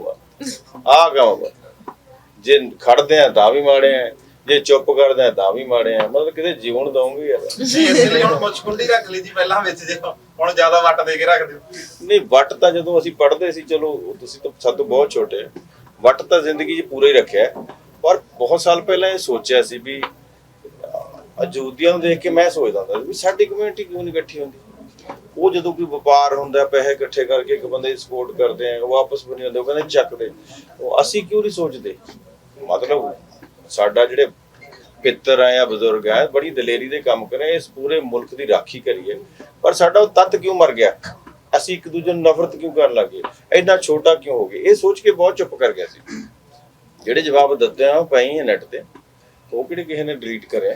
ਆਹ ਕੰਮ। ਜੇ ਖੜਦੇ ਆ ਤਾਂ ਵੀ ਮਾੜੇ ਆ ਜੇ ਚੁੱਪ ਕਰਦੇ ਆ ਤਾਂ ਵੀ ਮਾੜੇ ਆ ਮਤਲਬ ਕਿਤੇ ਜੀਵਨ ਦਊਂਗੇ ਯਾਰ ਜੀ ਇਸ ਲਈ ਹੁਣ ਮੁੱਛ ਕੁੰਡੀ ਰੱਖ ਲਈ ਜੀ ਪਹਿਲਾਂ ਵਿੱਚ ਜੇ ਹੁਣ ਜ਼ਿਆਦਾ ਵੱਟ ਦੇ ਕੇ ਰੱਖ ਦਿਓ ਨਹੀਂ ਵੱਟ ਤਾਂ ਜਦੋਂ ਅਸੀਂ ਪੜ੍ਹਦੇ ਸੀ ਚਲੋ ਤੁਸੀਂ ਤਾਂ ਸਾਡੇ ਤੋਂ ਬਹੁਤ ਛੋਟੇ। ਵੱਟ ਤਾਂ ਜ਼ਿੰਦਗੀ 'ਚ ਪੂਰਾ ਹੀ ਰੱਖਿਆ। ਪਰ ਬਹੁਤ ਸਾਲ ਪਹਿਲਾਂ ਇਹ ਸੋਚਿਆ ਸੀ ਵੀ ਅਯੋਧਿਆ ਨੂੰ ਦੇਖ ਕੇ ਮੈਂ ਸੋਚਦਾ ਹੁੰਦਾ ਸੀ ਵੀ ਸਾਡੀ ਕਮਿਊਨਿਟੀ ਕਿਉਂ ਨਹੀਂ ਇਕੱਠੀ ਹੁੰਦੀ ਉਹ ਜਦੋਂ ਕੋਈ ਵਪਾਰ ਹੁੰਦਾ, ਪੈਸੇ ਇਕੱਠੇ ਕਰਕੇ ਇੱਕ ਬੰਦੇ ਦੀ ਸਪੋਰਟ ਕਰਦੇ ਆ, ਉਹ ਵਾਪਸ ਬਣੀ ਹੁੰਦੇ ਉਹ ਕਹਿੰਦੇ ਚੱਕਦੇ ਉਹ ਅਸੀਂ ਕਿਉਂ ਨਹੀਂ ਸੋਚਦੇ? ਮਤਲਬ ਸਾਡਾ ਜਿਹੜੇ ਪਿੱਤਰ ਆ ਜਾਂ ਬਜ਼ੁਰਗ ਆ, ਬੜੀ ਦਲੇਰੀ ਦੇ ਕੰਮ ਕਰੇ, ਇਸ ਪੂਰੇ ਮੁਲਕ ਦੀ ਰਾਖੀ ਕਰੀਏ। ਪਰ ਸਾਡਾ ਉਹ ਤੱਤ ਕਿਉਂ ਮਰ ਗਿਆ? ਅਸੀਂ ਇੱਕ ਦੂਜੇ ਨੂੰ ਨਫ਼ਰਤ ਕਿਉਂ ਕਰਨ ਲੱਗੇ? ਇੰਨਾ ਛੋਟਾ ਕਿਉਂ ਹੋ ਗਏ? ਇਹ ਸੋਚ ਕੇ ਬਹੁਤ ਚੁੱਪ ਕਰ ਗਿਆ ਸੀ। ਜਿਹੜੇ ਜਵਾਬ ਦਿੱਤੇ ਆ, ਉਹ ਪਏ ਆ ਨੈਟ ਤੇ। ਉਹ ਕਿਹੜੇ ਕਿਸੇ ਨੇ ਡਿਲੀਟ ਕਰਿਆ?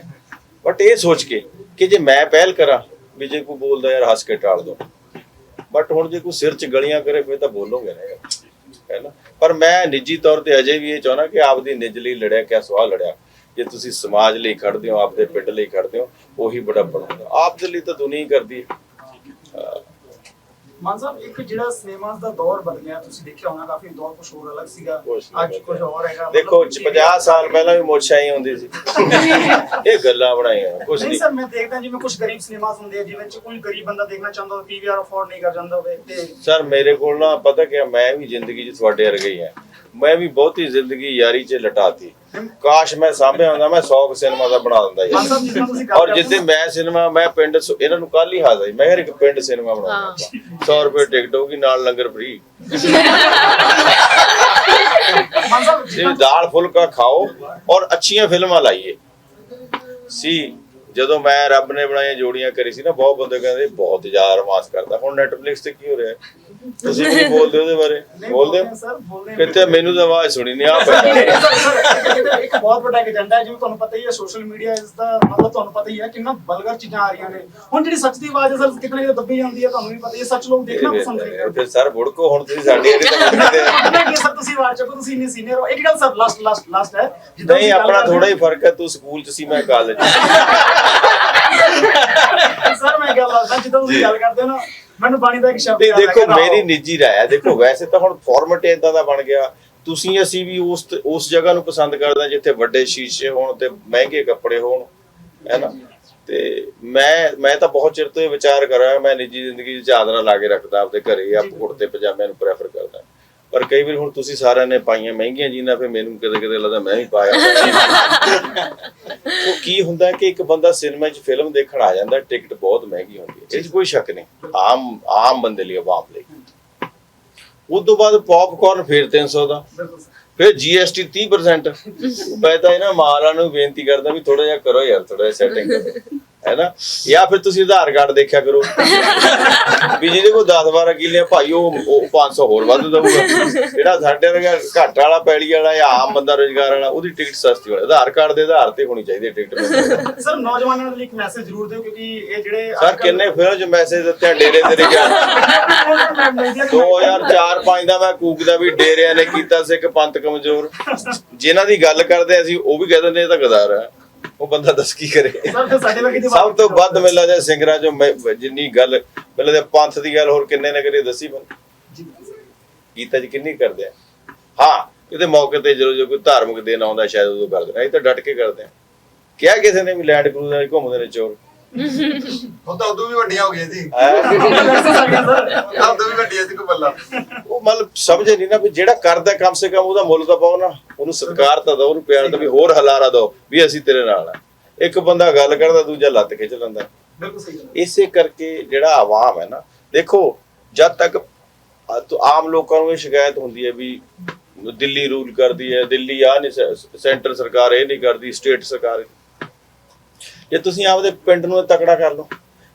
ਬਟ ਇਹ ਸੋਚ ਕੇ ਕਿ ਜੇ ਮੈਂ ਪਹਿਲ ਕਰਾਂ ਵੀ ਜੇ ਕੋਈ ਬੋਲਦਾ ਯਾਰ ਹੱਸ ਕੇ ਟਾਲ ਦੋ। ਬਟ ਹੁਣ ਜੇ ਕੋਈ ਸਿਰ 'ਚ ਗਲੀਆਂ ਕਰੇ ਫੇ ਤਾਂ ਬੋਲੋਗੇ ਨਾ ਯਾਰ। ਹੈ ਨਾ? ਪਰ ਮੈਂ ਨਿੱਜੀ ਤੌਰ ਤੇ ਅਜੇ ਵੀ ਇਹ ਚਾਹਣਾ ਕਿ ਆਪਦੀ ਨਿੱਜ ਲਈ ਲੜਿਆ, ਕਿਆ ਸਵਾਲ ਲੜਿਆ। ਜੇ ਤੁਸੀਂ ਸਮਾਜ ਲਈ ਖੜਦੇ ਹੋ, ਆਪਦੇ ਪਿੰਡ ਲਈ ਖੜਦੇ ਹੋ, ਉਹੀ ਬੜਾ ਹੁੰਦਾ ਆਪ ਦੇ ਲਈ ਤਾਂ ਦੁਨੀਆ ਹੀ ਕਰਦੀ ਹੈ। ਮਾਨ ਸਾਹਿਬ ਇੱਕ ਜਿਹੜਾ ਸਿਨੇਮਾ ਦਾ ਦੌਰ ਬਦਲ ਗਿਆ ਤੁਸੀਂ ਦੇਖਿਆ ਹੋਣਾ ਕਾਫੀ ਦੌਰ ਕੁਝ ਹੋਰ ਅਲੱਗ ਸੀਗਾ। ਅੱਜ ਕੁਝ ਹੋਰ ਹੈਗਾ ਦੇਖੋ ਮਤਲਬ 50 ਸਾਲ ਪਹਿਲਾਂ ਵੀ ਮੁੱਛਾਂ ਹੀ ਹੁੰਦੀ ਸੀ। ਇਹ ਗੱਲਾਂ ਬਣਾਈਆਂ ਕੁਝ ਨਹੀਂ ਸਰ ਮੈਂ ਦੇਖਦਾ ਜਿਵੇਂ ਕੁਝ ਗਰੀਬ ਸਿਨੇਮਾਸ ਹੁੰਦੇ ਆ ਜਿਵੇਂ ਚ ਕੋਈ ਗਰੀਬ ਬੰਦਾ ਦੇਖਣਾ ਚਾਹੁੰਦਾ ਹੋਵੇ ਪੀਵੀਆਰ ਅਫੋਰਡ ਨਹੀਂ ਕਰ ਜਾਂਦਾ ਹੋਵੇ ਤੇ ਸਰ ਮੇਰੇ ਕੋਲ ਨਾ ਪਤਾ ਕਿ ਮੈਂ ਵੀ ਜ਼ਿੰਦਗੀ 'ਚ ਤੁਹਾਡੇ ਵਰਗਾ ਹੀ ਹਾਂ ਮੈਂ ਵੀ ਬਹੁਤੀ ਜ਼ਿੰਦਗੀ ਯਾਰੀ 'ਚ ਲਟਾਤੀ। ਕਾਸ਼ ਮੈਂ ਸਾਂਭਿਆ ਹੁੰਦਾ ਮੈਂ 100 ਸਿਨੇਮਾ ਦਾ ਬਣਾ ਦਿੰਦਾ ਯਾਰ ਔਰ ਜਿੱਦੇ ਮੈਂ ਸਿਨੇਮਾ ਮੈਂ ਪਿੰਡ ਇਹਨਾਂ ਨੂੰ ਕੱਲ ਹੀ ਹਾਜ਼ਰ ਮੈਂ ਯਾਰ ਇੱਕ ਪਿੰਡ ਸਿਨੇਮਾ ਬਣਾਉਂਦਾ। 100 ਰੁਪਏ ਟਿਕਟ ਹੋਗੀ ਨਾਲ ਲੰਗਰ ਫ੍ਰੀ। ਦਾਲ ਫੁਲਕਾ ਖਾਓ ਔਰ ਅੱਛੀਆਂ ਫਿਲਮਾਂ ਲਾਈਏ। ਸੀ ਜਦੋਂ ਮੈਂ ਰੱਬ ਨੇ ਬਣਾਈਆਂ ਜੋੜੀਆਂ ਕਰੀ ਸੀ ਨਾ ਬਹੁਤ ਬੰਦੇ ਕਹਿੰਦੇ ਬਹੁਤ ਜ਼ਿਆਦਾ ਰਮਾਸ ਕਰਦਾ। ਹੁਣ ਨੈਟਫਲਿਕਸ ਤੇ ਕੀ ਹੋ ਰਿਹਾ? ਤੁਸੀਂ ਵੀ ਨਹੀਂ ਬੋਲਦੇ ਉਹਦੇ ਬਾਰੇ? ਬੋਲਦੇ। ਕਿਤੇ ਮੈਨੂੰ ਤਾਂ ਆਵਾਜ਼ ਸੁਣੀ ਨਹੀਂ ਆ ਇੱਕ- ਬਹੁਤ ਵੱਡਾ ਏਜੰਡਾ ਹੈ ਜਿਵੇਂ ਤੁਹਾਨੂੰ ਪਤਾ ਹੀ ਹੈ ਸੋਸ਼ਲ ਮੀਡੀਆ ਇਸ ਦਾ ਮਤਲਬ ਤੁਹਾਨੂੰ ਪਤਾ ਹੀ ਹੈ ਕਿੰਨਾ ਬਲਗਰ ਚੀਜ਼ਾਂ ਆ ਰਹੀਆਂ ਨੇ। ਹੁਣ ਜਿਹੜੀ ਸੱਚ ਦੀ ਆਵਾਜ਼ ਹੈ ਸਰ ਕਿਤੇ ਦੱਬੀ ਜਾਂਦੀ ਹੈ ਤੁਹਾਨੂੰ ਵੀ ਪਤਾ ਹੀ ਹੈ ਸੱਚ ਲੋਕ ਦੇਖਣਾ ਪਸੰਦ ਕਰਦੇ ਫਿਰ ਸਰ ਬੁੜਕੋ ਹੁਣ ਤੁਸੀਂ ਸਾਡੀ ਇਹਦੇ ਤੱਕ ਕਰਦੇ ਸਰ ਤੁਸੀਂ ਆਵਾਜ਼ ਚੱਕੋ ਤੁਸੀਂ ਇੰਨੇ ਸੀਨੀਅਰ ਹੋ। ਇੱਕ ਗੱਲ ਸਰ ਲਾਸਟ ਲਾਸਟ ਲਾਸਟ ਹੈ ਨਹੀਂ ਆਪਣਾ ਥੋੜਾ ਹੀ ਹੋ- ਫ਼ਰਕ ਹੈ ਤੂੰ ਸਕੂਲ ਚ ਸੀ ਮੈਂ ਕਾਲਜ ਸਰ ਮੈਂ ਗੱਲ ਦੱਸਦਾ ਜਿੱਦਾਂ ਤੁਸੀਂ ਗੱਲ ਕਰਦੇ ਹੋ ਨਾ ਮੈਨੂੰ ਬਾਣੀ ਦਾ ਇੱਕ ਸ਼ਬਦ ਯਾਦ ਦੇਖੋ ਮੇਰੀ। ਨਿੱਜੀ ਰਾਏ ਹੈ ਦੇਖੋ ਵੈਸੇ ਤਾਂ ਹੁਣ ਫਾਰਮੈਟ ਇਦਾਂ ਦਾ ਬਣ ਗਿਆ। ਤੁਸੀਂ ਅਸੀਂ ਵੀ ਉਸ ਉਸ ਜਗ੍ਹਾ ਨੂੰ ਪਸੰਦ ਕਰਦੇ ਹਾਂ ਜਿੱਥੇ ਵੱਡੇ ਸ਼ੀਸ਼ੇ ਹੋਣ ਤੇ ਮਹਿੰਗੇ ਕੱਪੜੇ ਹੋਣ ਹੈ ਨਾ? ਤੇ ਮੈਂ ਮੈਂ ਤਾਂ ਬਹੁਤ ਚਿਰ ਤੋਂ ਇਹ ਵਿਚਾਰ ਕਰ ਰਿਹਾ ਮੈਂ ਨਿੱਜੀ ਜ਼ਿੰਦਗੀ 'ਚ ਚਾਦਰਾਂ ਲਾ ਕੇ ਰੱਖਦਾ ਆਪਦੇ ਘਰੇ ਜਾਂ। ਕੁੜਤੇ ਪਜਾਮਿਆਂ ਨੂੰ ਪ੍ਰੈਫਰ ਕਰਦਾ। ਪਰ ਕਈ ਵਾਰ ਹੁਣ ਤੁਸੀਂ ਸਾਰਿਆਂ ਨੇ ਪਾਈਆਂ ਮਹਿੰਗੀਆਂ ਜੀਨਾਂ ਫਿਰ ਮੈਨੂੰ ਕਦੇ ਕਦੇ ਲੱਗਦਾ ਮੈਂ ਵੀ ਪਾਇਆ ਉਹ ਕੀ ਹੁੰਦਾ ਕਿ ਇੱਕ ਬੰਦਾ ਸਿਨੇਮਾ 'ਚ ਫਿਲਮ ਦੇਖਣ ਆ ਜਾਂਦਾ ਟਿਕਟ ਬਹੁਤ ਮਹਿੰਗੀ ਹੁੰਦੀ ਹੈ। ਇਹ 'ਚ ਕੋਈ ਸ਼ੱਕ ਨਹੀਂ। ਆਮ ਆਮ ਬੰਦੇ ਲਈ ਆਵਾਮ ਲਈ। ਉਸ ਤੋਂ ਬਾਅਦ ਪੌਪਕਾਰਨ ਫੇਰ 300 ਦਾ। ਫਿਰ ਜੀਐਸਟੀ 30% ਮੈਂ ਤਾਂ ਇਹਨਾਂ ਮਾਲਾਂ ਨੂੰ ਬੇਨਤੀ ਕਰਦਾ ਵੀ ਥੋੜਾ ਜਿਹਾ ਕਰੋ ਯਾਰ ਥੋੜਾ ਜਿਹਾ ਸੈਟਿੰਗ ਕਰੋ। ਹੈ ਨਾ ਜਾਂ ਫਿਰ ਤੁਸੀਂ ਆਧਾਰ ਕਾਰਡ ਦੇਖਿਆ ਕਰੋ। ਵੀ ਜਿਹਦੇ ਕੋਲ 10 12 ਕਿੱਲੇ ਭਾਈ ਉਹ ਉਹ 500 ਹੋਰ ਵੱਧ ਦਊਗਾ। ਜਿਹੜਾ ਸਾਡੇ ਵਰਗਾ ਘੱਟ ਵਾਲਾ ਪੈੜੀ ਵਾਲਾ ਜਾਂ ਆਮ ਬੰਦਾ ਰੋਜ਼ਗਾਰ ਵਾਲਾ ਉਹਦੀ ਟਿਕਟ ਸਸਤੀ ਹੋਣੀ। ਆਧਾਰ ਕਾਰਡ ਦੇ ਆਧਾਰ ਤੇ ਹੋਣੀ ਚਾਹੀਦੀ ਹੈ ਟਿਕਟ। ਸਰ ਨੌਜਵਾਨਾਂ ਲਈ ਇੱਕ ਮੈਸੇਜ ਜ਼ਰੂਰ ਦਿਓ ਕਿਉਂਕਿ ਇਹ ਜਿਹੜੇ ਸਰ ਕਿੰਨੇ ਫਿਲਮ ਚ ਮੈਸੇਜ ਦਿੱਤੇ ਡੇਰੇ ਤੇਰੇ ਗਿਆ 2004-5 ਦਾ ਮੈਂ ਕੂਕਦਾ ਵੀ ਡੇਰਿਆਂ ਨੇ ਕੀਤਾ ਸਿੱਖ ਪੰਥ ਕਮਜ਼ੋਰ। ਜਿਨ੍ਹਾਂ ਦੀ ਗੱਲ ਕਰਦੇ ਅਸੀਂ ਉਹ ਵੀ ਕਹਿ ਦਿੰਦੇ ਇਹ ਤਾਂ ਗਦਾਰ ਹੈ। ਉਹ ਬੰਦਾ ਦੱਸ ਕੀ ਕਰੇ? ਦੀ ਸਭ ਤੋਂ ਵੱਧ ਮੈਨੂੰ ਲੱਗਦਾ ਸਿੰਗਰਾਂ ਮੈਂ- ਜਿੰਨੀ ਗੱਲ ਮੈਨੂੰ ਲੱਗਦਾ ਪੰਥ ਦੀ ਗੱਲ ਹੋਰ ਕਿੰਨੇ ਨੇ ਕਰੀ ਦੱਸੀ ਬੰ ਗੀਤਾ ਜੀ ਕਿੰਨੀ ਕਰਦੇ ਆ? ਹਾਂ ਕਿਤੇ ਮੌਕੇ ਤੇ ਜਦੋਂ ਜੋ ਕੋਈ ਧਾਰਮਿਕ ਦਿਨ ਆਉਂਦਾ ਸ਼ਾਇਦ ਉਦੋਂ ਕਰਦੇ ਨੇ। ਅਸੀਂ ਤਾਂ ਡਟ ਕੇ ਕਰਦੇ ਆ। ਕਿਹਾ ਕਿਸੇ ਨੇ ਵੀ ਲੈਂਡ ਕਰੂਜ਼ਰ ਘੁੰਮਦੇ ਨੇ ਚੋਰ। ਉਹ ਤਾਂ ਉਦੋਂ ਵੀ ਵੱਡੀਆਂ ਹੋ ਗਈਆਂ ਜੀ ਹੈਂ? ਉਦੋਂ ਵੀ ਵੱਡੀਆਂ ਸੀ ਕੋਈ ਬੱਲਾ। ਉਹ ਮਤਲਬ ਸਮਝੇ ਨਹੀਂ ਨਾ ਵੀ ਜਿਹੜਾ ਕਰਦਾ ਕਮ ਸੇ ਕਮ ਉਹਦਾ ਮੁੱਲ ਤਾਂ ਪਾਓ ਨਾ। ਉਹਨੂੰ ਸਤਿਕਾਰ ਤਾਂ ਦਿਓ ਉਹਨੂੰ ਪਿਆਰ ਤਾਂ ਵੀ ਹੋਰ ਹਲਾਰਾ ਦਿਓ ਵੀ ਅਸੀਂ ਤੇਰੇ ਨਾਲ ਆ। ਇੱਕ ਬੰਦਾ ਗੱਲ ਕਰਦਾ ਦੂਜਾ ਲੱਤ ਖਿੱਚ ਲੈਂਦਾ। ਇਸੇ ਕਰਕੇ ਜਿਹੜਾ ਆਵਾਮ ਹੈ ਨਾ ਦੇਖੋ ਜਦ ਤੱਕ ਤੋ ਆਮ ਲੋਕਾਂ ਨੂੰ ਇਹ ਸ਼ਿਕਾਇਤ ਹੁੰਦੀ ਹੈ ਵੀ ਦਿੱਲੀ ਰੂਲ ਕਰਦੀ ਹੈ ਦਿੱਲੀ ਆ ਨਹੀਂ ਸ- ਸੈਂਟਰ ਸਰਕਾਰ ਇਹ ਨਹੀਂ ਕਰਦੀ ਸਟੇਟ ਸਰਕਾਰ ਜੇ ਤੁਸੀਂ ਆਪਦੇ ਪਿੰਡ ਨੂੰ ਤਕੜਾ ਕਰ ਲਓ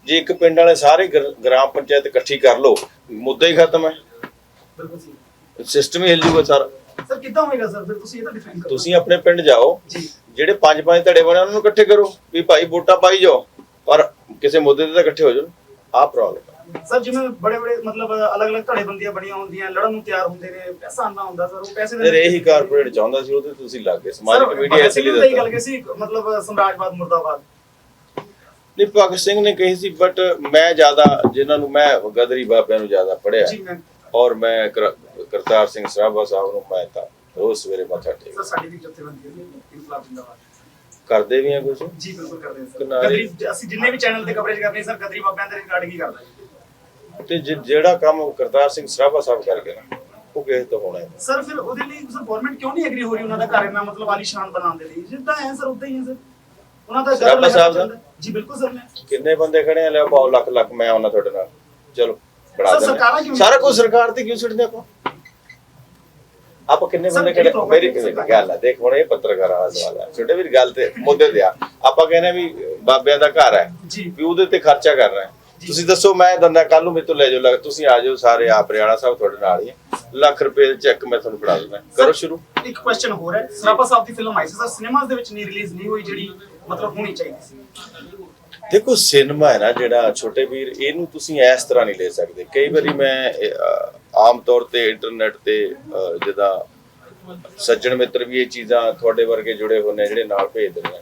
ਜੇ ਇੱਕ ਪਿੰਡ ਵਾਲੇ ਸਾਰੇ ਗ੍ਰ- ਗ੍ਰਾਮ ਪੰਚਾਇਤ ਇਕੱਠੀ ਕਰ ਲਓ ਮੁੱਦਾ ਹੀ ਖਤਮ ਹੈ। ਬਿਲਕੁਲ ਸਹੀ ਸਿਸਟਮ ਹੀ ਹਿਲ ਜੂਗਾ ਸਾਰਾ। ਸਰ ਕਿੱਦਾਂ ਹੋਏਗਾ ਸਰ? ਫਿਰ ਤੁਸੀਂ ਇਹ ਤਾਂ ਡਿਫਾਈਨ ਕਰੋ। ਤੁਸੀਂ ਆਪਣੇ ਪਿੰਡ ਜਾਓ ਜੀ। ਜਿਹੜੇ ਪੰਜ ਪੰਜ ਧੜੇ ਬਣੇ ਉਹਨਾਂ ਨੂੰ ਇਕੱਠੇ ਕਰੋ ਵੀ ਭਾਈ ਵੋਟਾਂ ਪਾਈ ਜਾਓ ਪਰ ਕਿਸੇ ਮੁੱਦੇ ਤੇ ਤਾਂ ਇਕੱਠੇ ਹੋ ਜਾਣ ਆਹ ਪ੍ਰੋਬਲਮ ਸਰ ਜਿਵੇਂ ਬੜੇ ਬੜੇ ਮਤਲਬ ਅਲੱਗ-ਅਲੱਗ ਧੜੇਬੰਦੀਆਂ ਬਣੀਆਂ ਹੁੰਦੀਆਂ ਲੜਨ ਨੂੰ ਤਿਆਰ ਹੁੰਦੇ ਨੇ ਪੈਸਾ ਆਂਦਾ ਹੁੰਦਾ ਸਰ ਉਹ ਪੈਸੇ ਫਿਰ ਇਹੀ ਕਾਰਪੋਰੇਟ ਚਾਹੁੰਦਾ ਸੀ ਉਹਦੇ ਤੁਸੀਂ ਲੱਗ ਗਏ। ਸਮਾਜਿਕ ਮੀਡੀਆ ਇਸ ਲਈ ਦਿੱਤਾ ਗੱਲ ਦਿੱਤਾ ਕੀਤੀ ਸੀ ਮਤਲਬ ਸਮਰਾਜਵਾਦ ਮੁਰਦਾਬਾਦ। ਨਹੀਂ ਭਗਤ ਸਿੰਘ ਨੇ ਕਹੀ ਸੀ ਬਟ ਮੈਂ ਜ਼ਿਆਦਾ ਜਿਨ੍ਹਾਂ ਨੂੰ ਮੈਂ ਗਦਰੀ ਬਾਬਿਆਂ ਨੂੰ ਜ਼ਿਆਦਾ ਪੜਿਆ ਜੀ ਮੈਂ ਔਰ ਮੈਂ ਕਰ- ਕਰਤਾਰ ਸਿੰਘ ਸਰਾਭਾ ਸਾਹਿਬ ਨੂੰ ਮੈਂ ਤਾਂ ਰੋਜ਼ ਸਵੇਰੇ ਮੱਥਾ ਟੇਕ ਸਰ ਸਾਡੀ ਵੀ ਜਥੇਬੰਦੀ ਹੈ ਇਨਕਲਾਬ ਜਿੰਦਾਬਾਦ। ਕਰਦੇ ਵੀ ਆ ਕੁਝ ਜੀ ਬਿਲਕੁਲ ਕਰਦੇ ਹਾਂ ਸਰ। ਕਿਨਾਰੇ- ਗਦਰੀ ਅਸੀਂ ਜਿੰਨੇ ਵੀ ਚੈਨਲ ਤੇ ਕਵਰੇਜ ਕਰਦੇ ਹਾਂ ਸਰ ਗਦਰੀ ਬਾਬਿਆਂ ਦੇ ਰਿਗਾਰਡਿੰਗ ਹੀ ਕਰਦਾ ਜੀ ਤੇ ਜਿ- ਜਿਹੜਾ ਕੰਮ ਕਰਤਾਰ ਸਿੰਘ ਸਰਾਭਾ ਸਾਹਿਬ ਕਰ ਨਾ ਉਹ ਕਿਸੇ ਤੋਂ ਹੋਣਾ ਹੀ। ਸਰ ਫਿਰ ਉਹਦੇ ਲਈ ਸਰ ਗਵਰਨਮੈਂਟ ਕਿਉਂ ਨਹੀਂ ਐਗਰੀ ਹੋ ਰਹੀ ਉਹਨਾਂ ਦਾ ਘਰ ਇਹਨਾਂ ਮਤਲਬ ਆਲੀਸ਼ਾਨ ਬਣਾਉਣ ਦੇ ਲਈ? ਜਿੱਦਾਂ ਹੈ ਸਰ ਉਦਾਂ ਹੀ ਹੈ ਸਰ। ਉਹਨਾਂ ਦਾ ਸਰਾਭਾ ਸਾਹਿਬ ਦਾ? ਜੀ ਬਿਲਕੁਲ ਸਰ ਮੈਂ ਕਿੰਨੇ ਬੰਦੇ ਖੜੇ ਆ? ਲਿਆ ਪਾਓ ਲੱਖ ਲੱਖ ਮੈਂ ਆਉਣਾ ਤੁਹਾਡੇ ਨਾਲ। ਚਲੋ ਸਰ, ਦਿੰਦੇ ਸਰਕਾਰਾਂ। ਕਿਉਂ- ਸਾਰਾ ਕੁਝ ਸਰਕਾਰ ਤੇ ਕਿਉਂ ਛੱਡਦੇ ਆਪਾਂ? ਆਪਾਂ ਕਿੰਨੇ ਬੰਦੇ ਖੜੇ? ਮੇਰੀ? ਗੱਲ ਆ ਦੇਖ ਹੁਣ ਇਹ ਪੱਤਰਕਾਰ ਵਾਲਾ ਸਵਾਲ ਛੋਟੇ ਵੀਰ ਗੱਲ ਤੇ ਮੁੱਦੇ ਤੇ ਆ। ਆਪਾਂ ਕਹਿੰਦੇ ਵੀ ਬਾਬਿਆਂ ਦਾ ਘਰ ਹੈ। ਵੀ ਉਹਦੇ ਤੇ ਖਰਚਾ ਕਰਨਾ ਹੈ। ਤੁਸੀਂ ਦੱਸੋ ਮੈਂ ਦੰਦਾ ਕੱਲ ਨੂੰ ਮੇਰੇ ਤੋਂ ਲੈ ਜਾਓ ਲੱਗ ਤੁਸੀਂ ਆ ਜਾਓ ਸਾਰੇ ਆ ਪਰਿਆਣਾ ਸਾਹਿਬ ਤੁਹਾਡੇ ਨਾਲ ਹੀ ਲੱਖ ਰੁਪਏ ਦਾ ਚੈੱਕ ਮੈਂ ਤੁਹਾਨੂੰ ਫੜਾ ਦਿੰਦਾ। ਕਰੋ ਸ਼ੁਰੂ। ਇੱਕ ਕੁਐਸਚਨ ਹੋਰ ਹੈ। ਸਰਾਭਾ ਸਾਹਿਬ ਦੀ ਫਿਲਮ ਆਈ ਸੀ। ਸਰ ਸਿਨੇਮਾਸ ਦੇ ਵਿੱਚ ਨਹੀਂ ਰਿਲੀਜ਼ ਨਹੀਂ ਹੋਈ ਜਿਹੜੀ ਮਤਲਬ ਹੋਣੀ ਚਾਹੀਦੀ ਸੀ। ਦੇਖੋ ਸਿਨੇਮਾ ਹੈ ਨਾ ਜਿਹੜਾ ਛੋਟੇ ਵੀਰ ਇਹਨੂੰ ਤੁਸੀਂ ਇਸ ਤਰ੍ਹਾਂ ਨਹੀਂ ਲੈ ਸਕਦੇ। ਕਈ ਵਾਰੀ ਮੈਂ ਆਮ ਤੌਰ ਤੇ ਇੰਟਰਨੈਟ ਤੇ ਅਹ, ਸੱਜਣ ਮਿੱਤਰ ਵੀ ਇਹ ਚੀਜ਼ਾਂ ਤੁਹਾਡੇ ਵਰਗੇ ਜੁੜੇ ਹੋਏ ਨੇ ਜਿਹੜੇ ਨਾਲ ਭੇਜਦੇ ਨੇ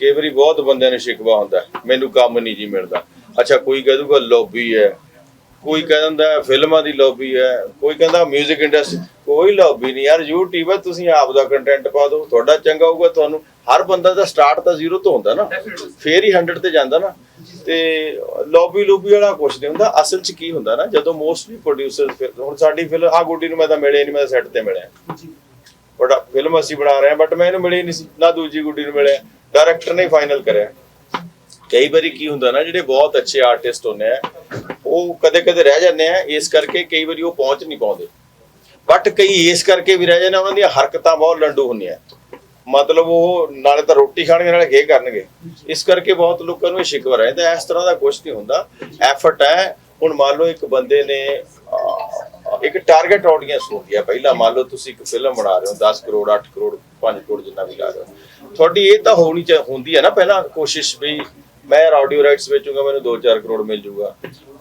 ਕਈ ਵਾਰੀ ਬਹੁਤ ਬੰਦਿਆਂ ਨੂੰ ਸ਼ਿਕਵਾ ਹੁੰਦਾ ਮੈਨੂੰ ਕੰਮ ਨਹੀਂ ਜੀ ਮਿਲਦਾ। ਅੱਛਾ ਕੋਈ ਕਹਿ ਦੂਗਾ ਲੌਬੀ ਹੈ। ਕੋਈ ਕਹਿ ਦਿੰਦਾ ਫਿਲਮਾਂ ਦੀ ਲੌਬੀ ਹੈ। ਕੋਈ ਕਹਿੰਦਾ 뮤직 ਇੰਡਸਟਰੀ ਕੋਈ ਲੌਬੀ ਨਹੀਂ। ਯਾਰ YouTube ਹੈ ਤੁਸੀਂ ਆਪ ਦਾ ਕੰਟੈਂਟ ਪਾ ਦਿਓ। ਤੁਹਾਡਾ ਚੰਗਾ ਹੋਊਗਾ ਤੁਹਾਨੂੰ। ਹਰ ਬੰਦਾ ਦਾ ਸਟਾਰਟ ਤਾਂ ਜ਼ੀਰੋ ਤੋਂ ਹੁੰਦਾ ਨਾ। ਫੇਰ ਹੀ 100 ਤੇ ਜਾਂਦਾ ਨਾ। ਤੇ ਲੌਬੀ ਲੂਬੀ ਵਾਲਾ ਕੁਛ ਨਹੀਂ ਹੁੰਦਾ। ਅਸਲ 'ਚ ਕੀ ਹੁੰਦਾ ਨਾ ਜਦੋਂ ਮੋਸਟਲੀ ਪ੍ਰੋਡਿਊਸਰ ਹੁਣ ਸਾਡੀ ਫਿਲਮ ਆ ਗੁੱਡੀ ਨੂੰ ਮੈਂ ਤਾਂ ਮਿਲਿਆ ਨਹੀਂ ਮੈਂ ਸੈੱਟ ਤੇ ਮਿਲਿਆ। ਬੜਾ ਫਿਲਮ ਅਸੀਂ ਬਣਾ ਰਹੇ ਹਾਂ ਬਟ ਮੈਂ ਇਹਨੂੰ ਮਿਲੀ ਨਹੀਂ ਸੀ। ਨਾ ਦੂਜੀ ਗੁੱਡੀ ਨੂੰ ਮਿਲਿਆ। ਡਾਇਰੈਕਟਰ ਨੇ ਫਾਈਨਲ ਕਰਿਆ। ਕਈ ਵਾਰੀ ਕੀ ਹੁੰਦਾ ਨਾ ਜਿਹੜੇ ਬਹੁਤ ਅੱਛੇ ਆਰਟਿਸਟ ਹੁੰਦੇ ਆ ਉਹ ਕਦੇ-ਕਦੇ ਰਹਿ ਜਾਂਦੇ ਆ ਇਸ ਕਰਕੇ ਕਈ ਵਾਰੀ ਉਹ ਪਹੁੰਚ ਨਹੀਂ ਪਾਉਂਦੇ। ਬਟ ਕਈ ਇਸ ਕਰਕੇ ਵੀ ਰਹਿ ਜਾਂਦੇ ਉਹਨਾਂ ਦੀਆਂ ਹਰਕਤਾਂ ਬਹੁਤ ਲੰਡੂ ਹੁੰਦੀਆਂ। ਮਤਲਬ ਉਹ ਨਾਲੇ ਤਾਂ ਰੋਟੀ ਖਾਣਗੇ, ਨਾਲੇ ਗੇ ਕਰਨਗੇ। ਇਸ ਕਰਕੇ ਬਹੁਤ ਲੋਕਾਂ ਨੂੰ ਇਹ ਸ਼ਿਕਵਾ ਰਹਿੰਦਾ ਇਸ ਤਰ੍ਹਾਂ ਦਾ ਕੁਝ ਨਹੀਂ ਹੁੰਦਾ। ਐਫਰਟ ਹੈ। ਹੁਣ ਮੰਨ ਲਓ ਇੱਕ ਬੰਦੇ ਨੇ ਇੱਕ ਟਾਰਗੇਟ ਆਡੀਅנס ਹੁੰਦੀ ਹੈ ਪਹਿਲਾਂ ਮੰਨ ਲਓ ਤੁਸੀਂ ਇੱਕ ਫਿਲਮ ਬਣਾ ਰਹੇ ਹੋ 10 ਕਰੋੜ 8 ਕਰੋੜ 5 ਕਰੋੜ ਜਿੰਨਾ ਵੀ ਲਾ ਰਹੇ ਹੋ। ਤੁਹਾਡੀ ਇਹ ਤਾਂ ਹੋਣੀ ਚਾ, ਹੁੰਦੀ ਹੈ ਨਾ ਪਹਿਲਾਂ ਕੋਸ਼ਿਸ਼ ਵੀ, ਮੈਂ ਯਾਰ ਆਡੀਓ ਰਾਈਟਸ ਵੇਚੂਗਾ, ਮੈਨੂੰ 2-4 ਕਰੋੜ ਮਿਲ ਜੂਗਾ।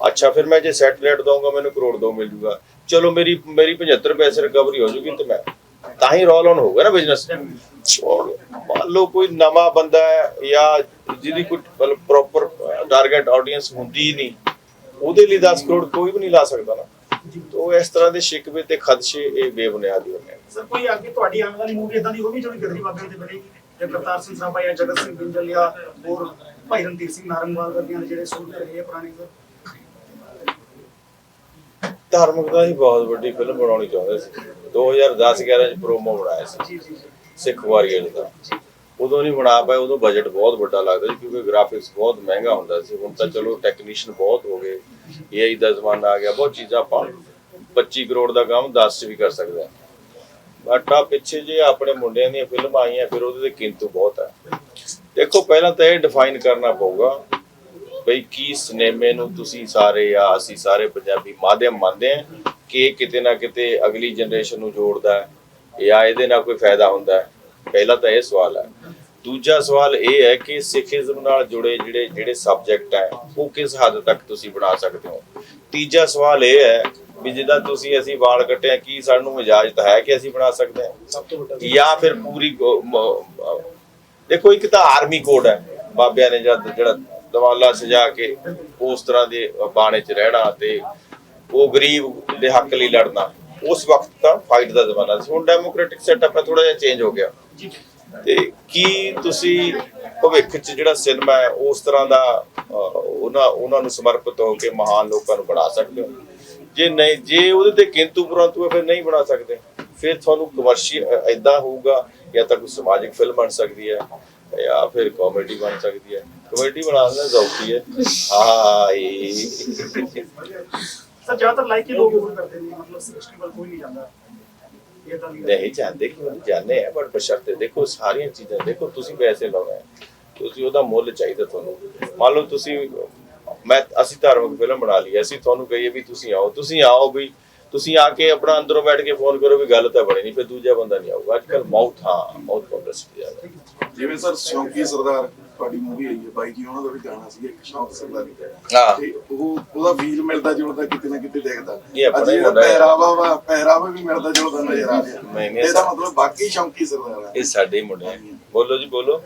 ਅੱਛਾ, ਫਿਰ ਮੈਂ ਜੇ ਸੈਟੇਲਾਈਟ ਦਊਂਗਾ, ਮੈਨੂੰ ਕਰੋੜ ਦੋ ਮਿਲ ਜੂਗਾ। ਚਲੋ ਮੇਰੀ ਮੇਰੀ 75 ਪੈਸੇ ਰਿਕਵਰੀ ਹੋ ਜੂਗੀ ਤੇ ਮੈਂ ਤਾਂ ਹੀ ਰੋਲ ਆਨ ਹੋਊਗਾ ਨਾ ਬਿਜ਼ਨਸ ਮੰਨ ਲਓ ਕੋਈ ਨਵਾਂ ਬੰਦਾ ਹੈ ਜਾਂ ਜਿਹਦੀ ਕੋਈ ਪ੍ਰੋਪਰ ਟਾਰਗੇਟ ਆਡੀਅנס ਹੁੰਦੀ ਨਹੀਂ ਉਹਦੇ ਲਈ 10 ਕਰੋੜ ਕੋਈ ਵੀ ਨਹੀਂ ਲਾ ਸਕਦਾ ਨਾ। ਤੋ ਇਸ ਤਰ੍ਹਾਂ ਦੇ ਸ਼ਿਕਵੇ ਤੇ ਖਦਸ਼ੇ ਇਹ ਬੇਬੁਨਿਆਦ ਹੀ ਹੁੰਦੇ ਨੇ ਸਰ ਕੋਈ ਅੱਗੇ ਤੁਹਾਡੀ ਆਉਣ ਵਾਲੀ ਮੂਵੀ ਇਦਾਂ ਦੀ ਹੋਵੇ ਜਿਹੜੀ ਗਦਰੀ ਬਾਬਿਆਂ ਤੇ ਬਣੇਗੀ ਜਾਂ ਕਰਤਾਰ ਸਿੰਘ ਸਰਾਭਾ ਜਾਂ ਜਗਤ ਸਿੰਘ ਬਿੰਜਲ ਜਾਂ ਹੋਰ ਭਾਈ ਰਣਧੀਰ ਸਿੰਘ ਨਾਰੰਗਵਾਲ ਵਰਗਿਆਂ ਦੇ ਜਿਹੜੇ ਸੂਟ ਰਹੇ ਆ ਪੁਰਾਣੇ ਸਰ? ਧਾਰਮਿਕ ਦਾ ਹੀ ਬਹੁਤ ਵੱਡੀ ਫਿਲਮ ਬਣਾਉਣੀ ਚਾਹੁੰਦੇ ਸੀ। 2010 11 ਚ ਪ੍ਰੋਮੋ ਬਣਾਇਆ ਸੀ। ਸਿੱਖ ਵਾਰੀਅਰ ਦਾ। ਉਦੋਂ ਨਹੀਂ ਬਣਾ ਪਾਏ ਉਦੋਂ ਬਜਟ ਬਹੁਤ ਵੱਡਾ ਲੱਗਦਾ ਸੀ ਕਿਉਂਕਿ ਗ੍ਰਾਫਿਕਸ ਬਹੁਤ ਮਹਿੰਗਾ ਹੁੰਦਾ ਸੀ। ਹੁਣ ਤਾਂ ਚਲੋ ਟੈਕਨੀਸ਼ੀਅਨ ਬਹੁਤ ਹੋ ਗਏ। ਏਆਈ ਦਾ ਜ਼ਮਾਨਾ ਆ ਗਿਆ ਬਹੁਤ ਚੀਜ਼ਾਂ ਆਪਾਂ 25 ਕਰੋੜ ਦਾ ਕੰਮ 10 ਚ ਵੀ ਕਰ ਸਕਦੇ ਆ ਬਟ ਆ ਪਿੱਛੇ ਜੇ ਆਪਣੇ ਮੁੰਡਿਆਂ ਦੀਆਂ ਫਿਲਮਾਂ ਆਈਆਂ ਫਿਰ ਉਹਦੇ ਤੇ ਕਿੰਤੂ ਬਹੁਤ ਹੈ ਦੇਖੋ ਪਹਿਲਾਂ ਤਾਂ ਇਹ ਡਿਫਾਈਨ ਕਰਨਾ ਪਊਗਾ ਬਈ ਕੀ ਸਿਨੇਮੇ ਨੂੰ ਤੁਸੀਂ ਸਾਰੇ ਆ ਅਸੀਂ ਸਾਰੇ ਪੰਜਾਬੀ ਮਾਧਿਅਮ ਮੰਨਦੇ ਆ ਕਿ ਕਿਤੇ ਨਾ ਕਿਤੇ ਅਗਲੀ ਜਨਰੇਸ਼ਨ ਨੂੰ ਜੋੜਦਾ ਹੈ ਜਾਂ ਇਹਦੇ ਨਾਲ ਕੋਈ ਫਾਇਦਾ ਹੁੰਦਾ ਹੈ? ਪਹਿਲਾ ਤਾਂ ਇਹ ਸਵਾਲ ਹੈ। ਦੂਜਾ ਸਵਾਲ ਇਹ ਹੈ ਕਿ ਸਿੱਖੀਜ਼ਮ ਨਾਲ ਜੁੜੇ ਜਿਹੜੇ ਜਿਹੜੇ ਸਬਜੈਕਟ ਹੈ ਉਹ ਕਿਸ ਹੱਦ ਤੱਕ ਤੁਸੀਂ ਬਣਾ ਸਕਦੇ ਹੋ? ਤੀਜਾ ਸਵਾਲ ਇਹ ਹੈ ਵੀ ਜਿੱਦਾਂ ਤੁਸੀਂ ਅਸੀਂ ਵਾਲ ਕੱਟਿਆ ਕੀ ਸਾਨੂੰ ਇਜਾਜ਼ਤ ਹੈ ਕਿ ਅਸੀਂ ਬਣਾ ਸਕਦੇ ਹਾਂ? ਸਭ ਤੋਂ ਵੱਡਾ ਜਾਂ ਫਿਰ ਪੂਰੀ ਦੇਖੋ ਇੱਕ ਤਾਂ ਆਰਮੀ ਕੋਡ ਹੈ ਬਾਬਿਆਂ ਨੇ ਜਦ ਜਿਹੜਾ ਦਵਾਲਾ ਸਜਾ ਕੇ ਉਸ ਤਰ੍ਹਾਂ ਦੇ ਬਾਣੇ 'ਚ ਰਹਿਣਾ ਤੇ ਉਹ ਗਰੀਬ ਦੇ ਹੱਕ ਲਈ ਲੜਨਾ। ਉਸ ਵਕਤ ਤਾਂ ਫਾਈਟ ਦਾ ਜ਼ਮਾਨਾ ਸੀ। ਹੁਣ ਡੈਮੋਕ੍ਰੈਟਿਕ ਸੈਟਅਪ ਹੈ ਥੋੜਾ ਜਿਹਾ ਚੇਂਜ ਹੋ ਗਿਆ। ਤੇ ਕੀ ਤੁਸੀਂ ਭਵਿੱਖ 'ਚ ਜਿਹੜਾ ਸਿਨੇਮਾ ਹੈ ਉਸ ਤਰ੍ਹਾਂ ਦਾ ਉਹਨਾਂ ਉਹਨਾਂ ਨੂੰ ਸਮਰਪਿਤ ਹੋ ਕੇ ਮਹਾਨ ਲੋਕਾਂ ਨੂੰ ਬਣਾ ਸਕਦੇ ਹੋ? ਜੇ ਨਹੀਂ ਜੇ ਉਹਦੇ ਤੇ ਕਿੰਤੂ ਪਰੰਤੂ ਹੈ ਫਿਰ ਨਹੀਂ ਬਣਾ ਸਕਦੇ। ਫਿਰ ਤੁਹਾਨੂੰ ਕਮਰਸ਼ੀਅਲ ਐਦਾਂ ਹੋਊਗਾ ਜਾਂ ਤਾਂ ਕੋਈ ਸਮਾਜਿਕ ਫਿਲਮ ਬਣ ਸਕਦੀ ਹੈ ਜਾਂ ਫਿਰ ਕਾਮੇਡੀ ਬਣ ਸਕਦੀ ਹੈ। ਕਾਮੇਡੀ ਬਣਾਉਣ ਦਾ ਜ਼ੌਕੀ ਹੈ ਹਾਏ ਸਰ ਜ਼ਿਆਦਾਤਰ ਲਾਈਕ ਹੀ ਲੋਕ ਹੋਰ ਕਰਦੇ ਨੇ ਮਤਲਬ ਸਿਸਟਮ ਵੱਲ ਕੋਈ ਨਹੀਂ ਜਾਂਦਾ। ਨਹੀਂ ਕਿ ਉਹ ਜਾਣਦੇ ਆ ਬਟ ਬਸ਼ਰਤੇ ਦੇਖੋ ਸਾਰੀਆਂ ਚੀਜ਼ਾਂ ਦੇਖੋ ਤੁਸੀਂ ਪੈਸੇ ਲਾਉਣਾ ਹੈ ਤੁਸੀਂ ਉਹਦਾ ਮੁੱਲ ਚਾਹੀਦਾ ਤੁਹਾਨੂੰ। ਮੰਨ ਲਓ ਤੁਸੀਂ ਮੈਂ ਅਸੀਂ ਧਾਰਮਿਕ ਫਿਲਮ ਬਣਾ ਲਈ ਅਸੀਂ ਤੁਹਾਨੂੰ ਕਹੀਏ ਵੀ ਤੁਸੀਂ ਆਓ ਤੁਸੀਂ ਆਓ ਵੀ ਤੁਸੀਂ ਆ ਕੇ ਆਪਣਾ ਅੰਦਰੋਂ ਬੈਠ ਕੇ ਫੋਨ ਕਰੋ ਵੀ ਗੱਲ ਤਾਂ ਬਣੀ ਨਹੀਂ ਫਿਰ ਦੂਜਾ ਬੰਦਾ ਨਹੀਂ ਆਊਗਾ। ਅੱਜ ਕੱਲ ਮਾਊਥ ਹਾਂ ਮਾਊਥ ਪਬਲਿਸਿਟੀ ਜ਼ਿਆਦਾ ਜਿਵੇਂ ਸਰ ਸ਼ੌਂਕੀ ਸਰਦਾਰ। ਤੁਹਾਡੀ ਮੂਵੀ ਆਈ ਹੈ ਬਾਈ ਜੀ ਉਹਨਾਂ ਦਾ ਵੀ ਗਾਣਾ ਸੀ ਇੱਕ ਸ਼ੌਕ ਸਰਦਾਰੀ ਹਾਂ। ਤੇ ਉਹ ਉਹਦਾ ਫੀਲ ਮਿਲਦਾ ਜੁਲਦਾ ਕਿਤੇ ਨਾ ਕਿਤੇ ਦਿਖਦਾ ਅੱਜ। ਪਹਿਰਾਵਾ ਵਾ ਪਹਿਰਾਵਾ ਵੀ ਮਿਲਦਾ ਜੁਲਦਾ ਨਜ਼ਰ ਆ ਰਿਹਾ ਨਹੀਂ, ਨਹੀਂ, ਇਹਦਾ। ਮਤਲਬ ਬਾਕੀ ਸ਼ੌਂਕੀ ਸਰਦਾਰ ਹੈ ਇਹ ਸਾਡੇ ਮੁੰਡੇ ਬੋਲੋ ਜੀ ਬੋਲੋ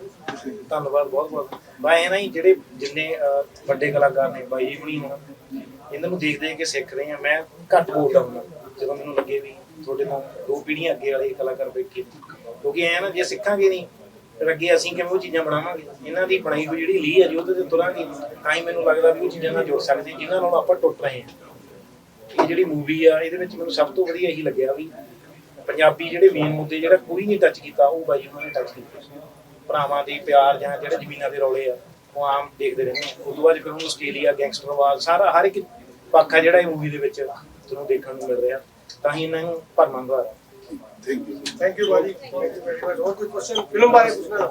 ਧੰਨਵਾਦ ਬਹੁਤ ਬਹੁਤ ਮੈਂ ਇਹ ਨਾ ਹੀ ਜਿਹੜੇ ਜਿੰਨੇ ਵੱਡੇ ਕਲਾਕਾਰ ਨੇ ਬਾਈ ਜੀ ਹੁਣੀ ਹੋਣ ਇਹਨਾਂ ਨੂੰ ਦੇਖ ਦੇਖ ਕੇ ਸਿੱਖ ਰਹੇ ਆ ਮੈਂ ਘੱਟ ਬੋਲਦਾ ਹੁੰਦਾ ਜਦੋਂ ਮੈਨੂੰ ਲੱਗੇ ਵੀ ਤੁਹਾਡੇ ਤੋਂ ਦੋ ਪੀੜ੍ਹੀਆਂ ਅੱਗੇ ਵਾਲੇ ਕਲਾਕਾਰ ਬੈਠੇ। ਕਿਉਂਕਿ ਐ ਨਾ ਜੇ ਸਿੱਖਾਂਗੇ ਨਹੀਂ ਫਿਰ ਅੱਗੇ ਅਸੀਂ ਕਿਵੇਂ ਉਹ ਚੀਜ਼ਾਂ ਬਣਾਵਾਂਗੇ? ਇਹਨਾਂ ਦੀ ਬਣਾਈ ਹੋਈ ਜਿਹੜੀ ਲੀ ਹੈ ਜੀ, ਉਹਦੇ ਤੇ ਤੁਰਾਂਗੇ। ਤਾਂ ਹੀ ਮੈਨੂੰ ਲੱਗਦਾ ਵੀ ਉਹ ਚੀਜ਼ਾਂ ਨਾਲ ਜੁੜ ਸਕਦੇ। ਜਿਨ੍ਹਾਂ ਨਾਲ ਆਪਾਂ ਟੁੱਟ ਰਹੇ ਹਾਂ। ਇਹ ਜਿਹੜੀ ਮੂਵੀ ਆ, ਇਹਦੇ ਵਿੱਚ ਮੈਨੂੰ ਸਭ ਤੋਂ ਵਧੀਆ ਇਹੀ ਲੱਗਿਆ ਵੀ ਪੰਜਾਬੀ ਜਿਹੜੇ ਮੇਨ ਮੁੱਦੇ ਜਿਹੜਾ ਕੋਈ ਨਹੀਂ ਟੱਚ ਕੀਤਾ, ਉਹ ਬਾਈ ਉਹਨਾਂ ਨੇ ਟੱਚ ਕੀਤਾ। ਭਰਾਵਾਂ ਦੇ ਪਿਆਰ ਜਾਂ ਜਿਹੜੇ ਜ਼ਮੀਨਾਂ ਦੇ ਰੌਲੇ ਆ, ਉਹ ਆਮ ਦੇਖਦੇ ਰਹਿੰਦੇ ਆ। ਉਸ ਤੋਂ ਬਾਅਦ ਫਿਰ ਹੁਣ ਆਸਟ੍ਰੇਲੀਆ ਗੈਂਗਸਟਰਵਾਦ ਸਾਰਾ ਹਰ ਇੱਕ ਪੱਖ ਆ ਜਿਹੜਾ ਇਹ ਮੂਵੀ ਦੇ ਵਿੱਚ ਤੁਹਾਨੂੰ ਦੇਖਣ ਨੂੰ ਮਿਲ ਰਿਹਾ। ਤਾਂ ਹੀ ਇਹਨਾਂ ਨੂੰ ਭਰਮਾਂ ਦੁਆਰਾ ਥੈਂਕ ਯੂ ਥੈਂਕ ਯੂ ਬਾਜੀ ਥੈਂਕ ਯੂ ਵੈਰੀ ਮਚ ਹੋਰ ਕੋਈ ਕੁਐਸਚਨ ਫਿਲਮ ਬਾਰੇ ਪੁੱਛਣਾ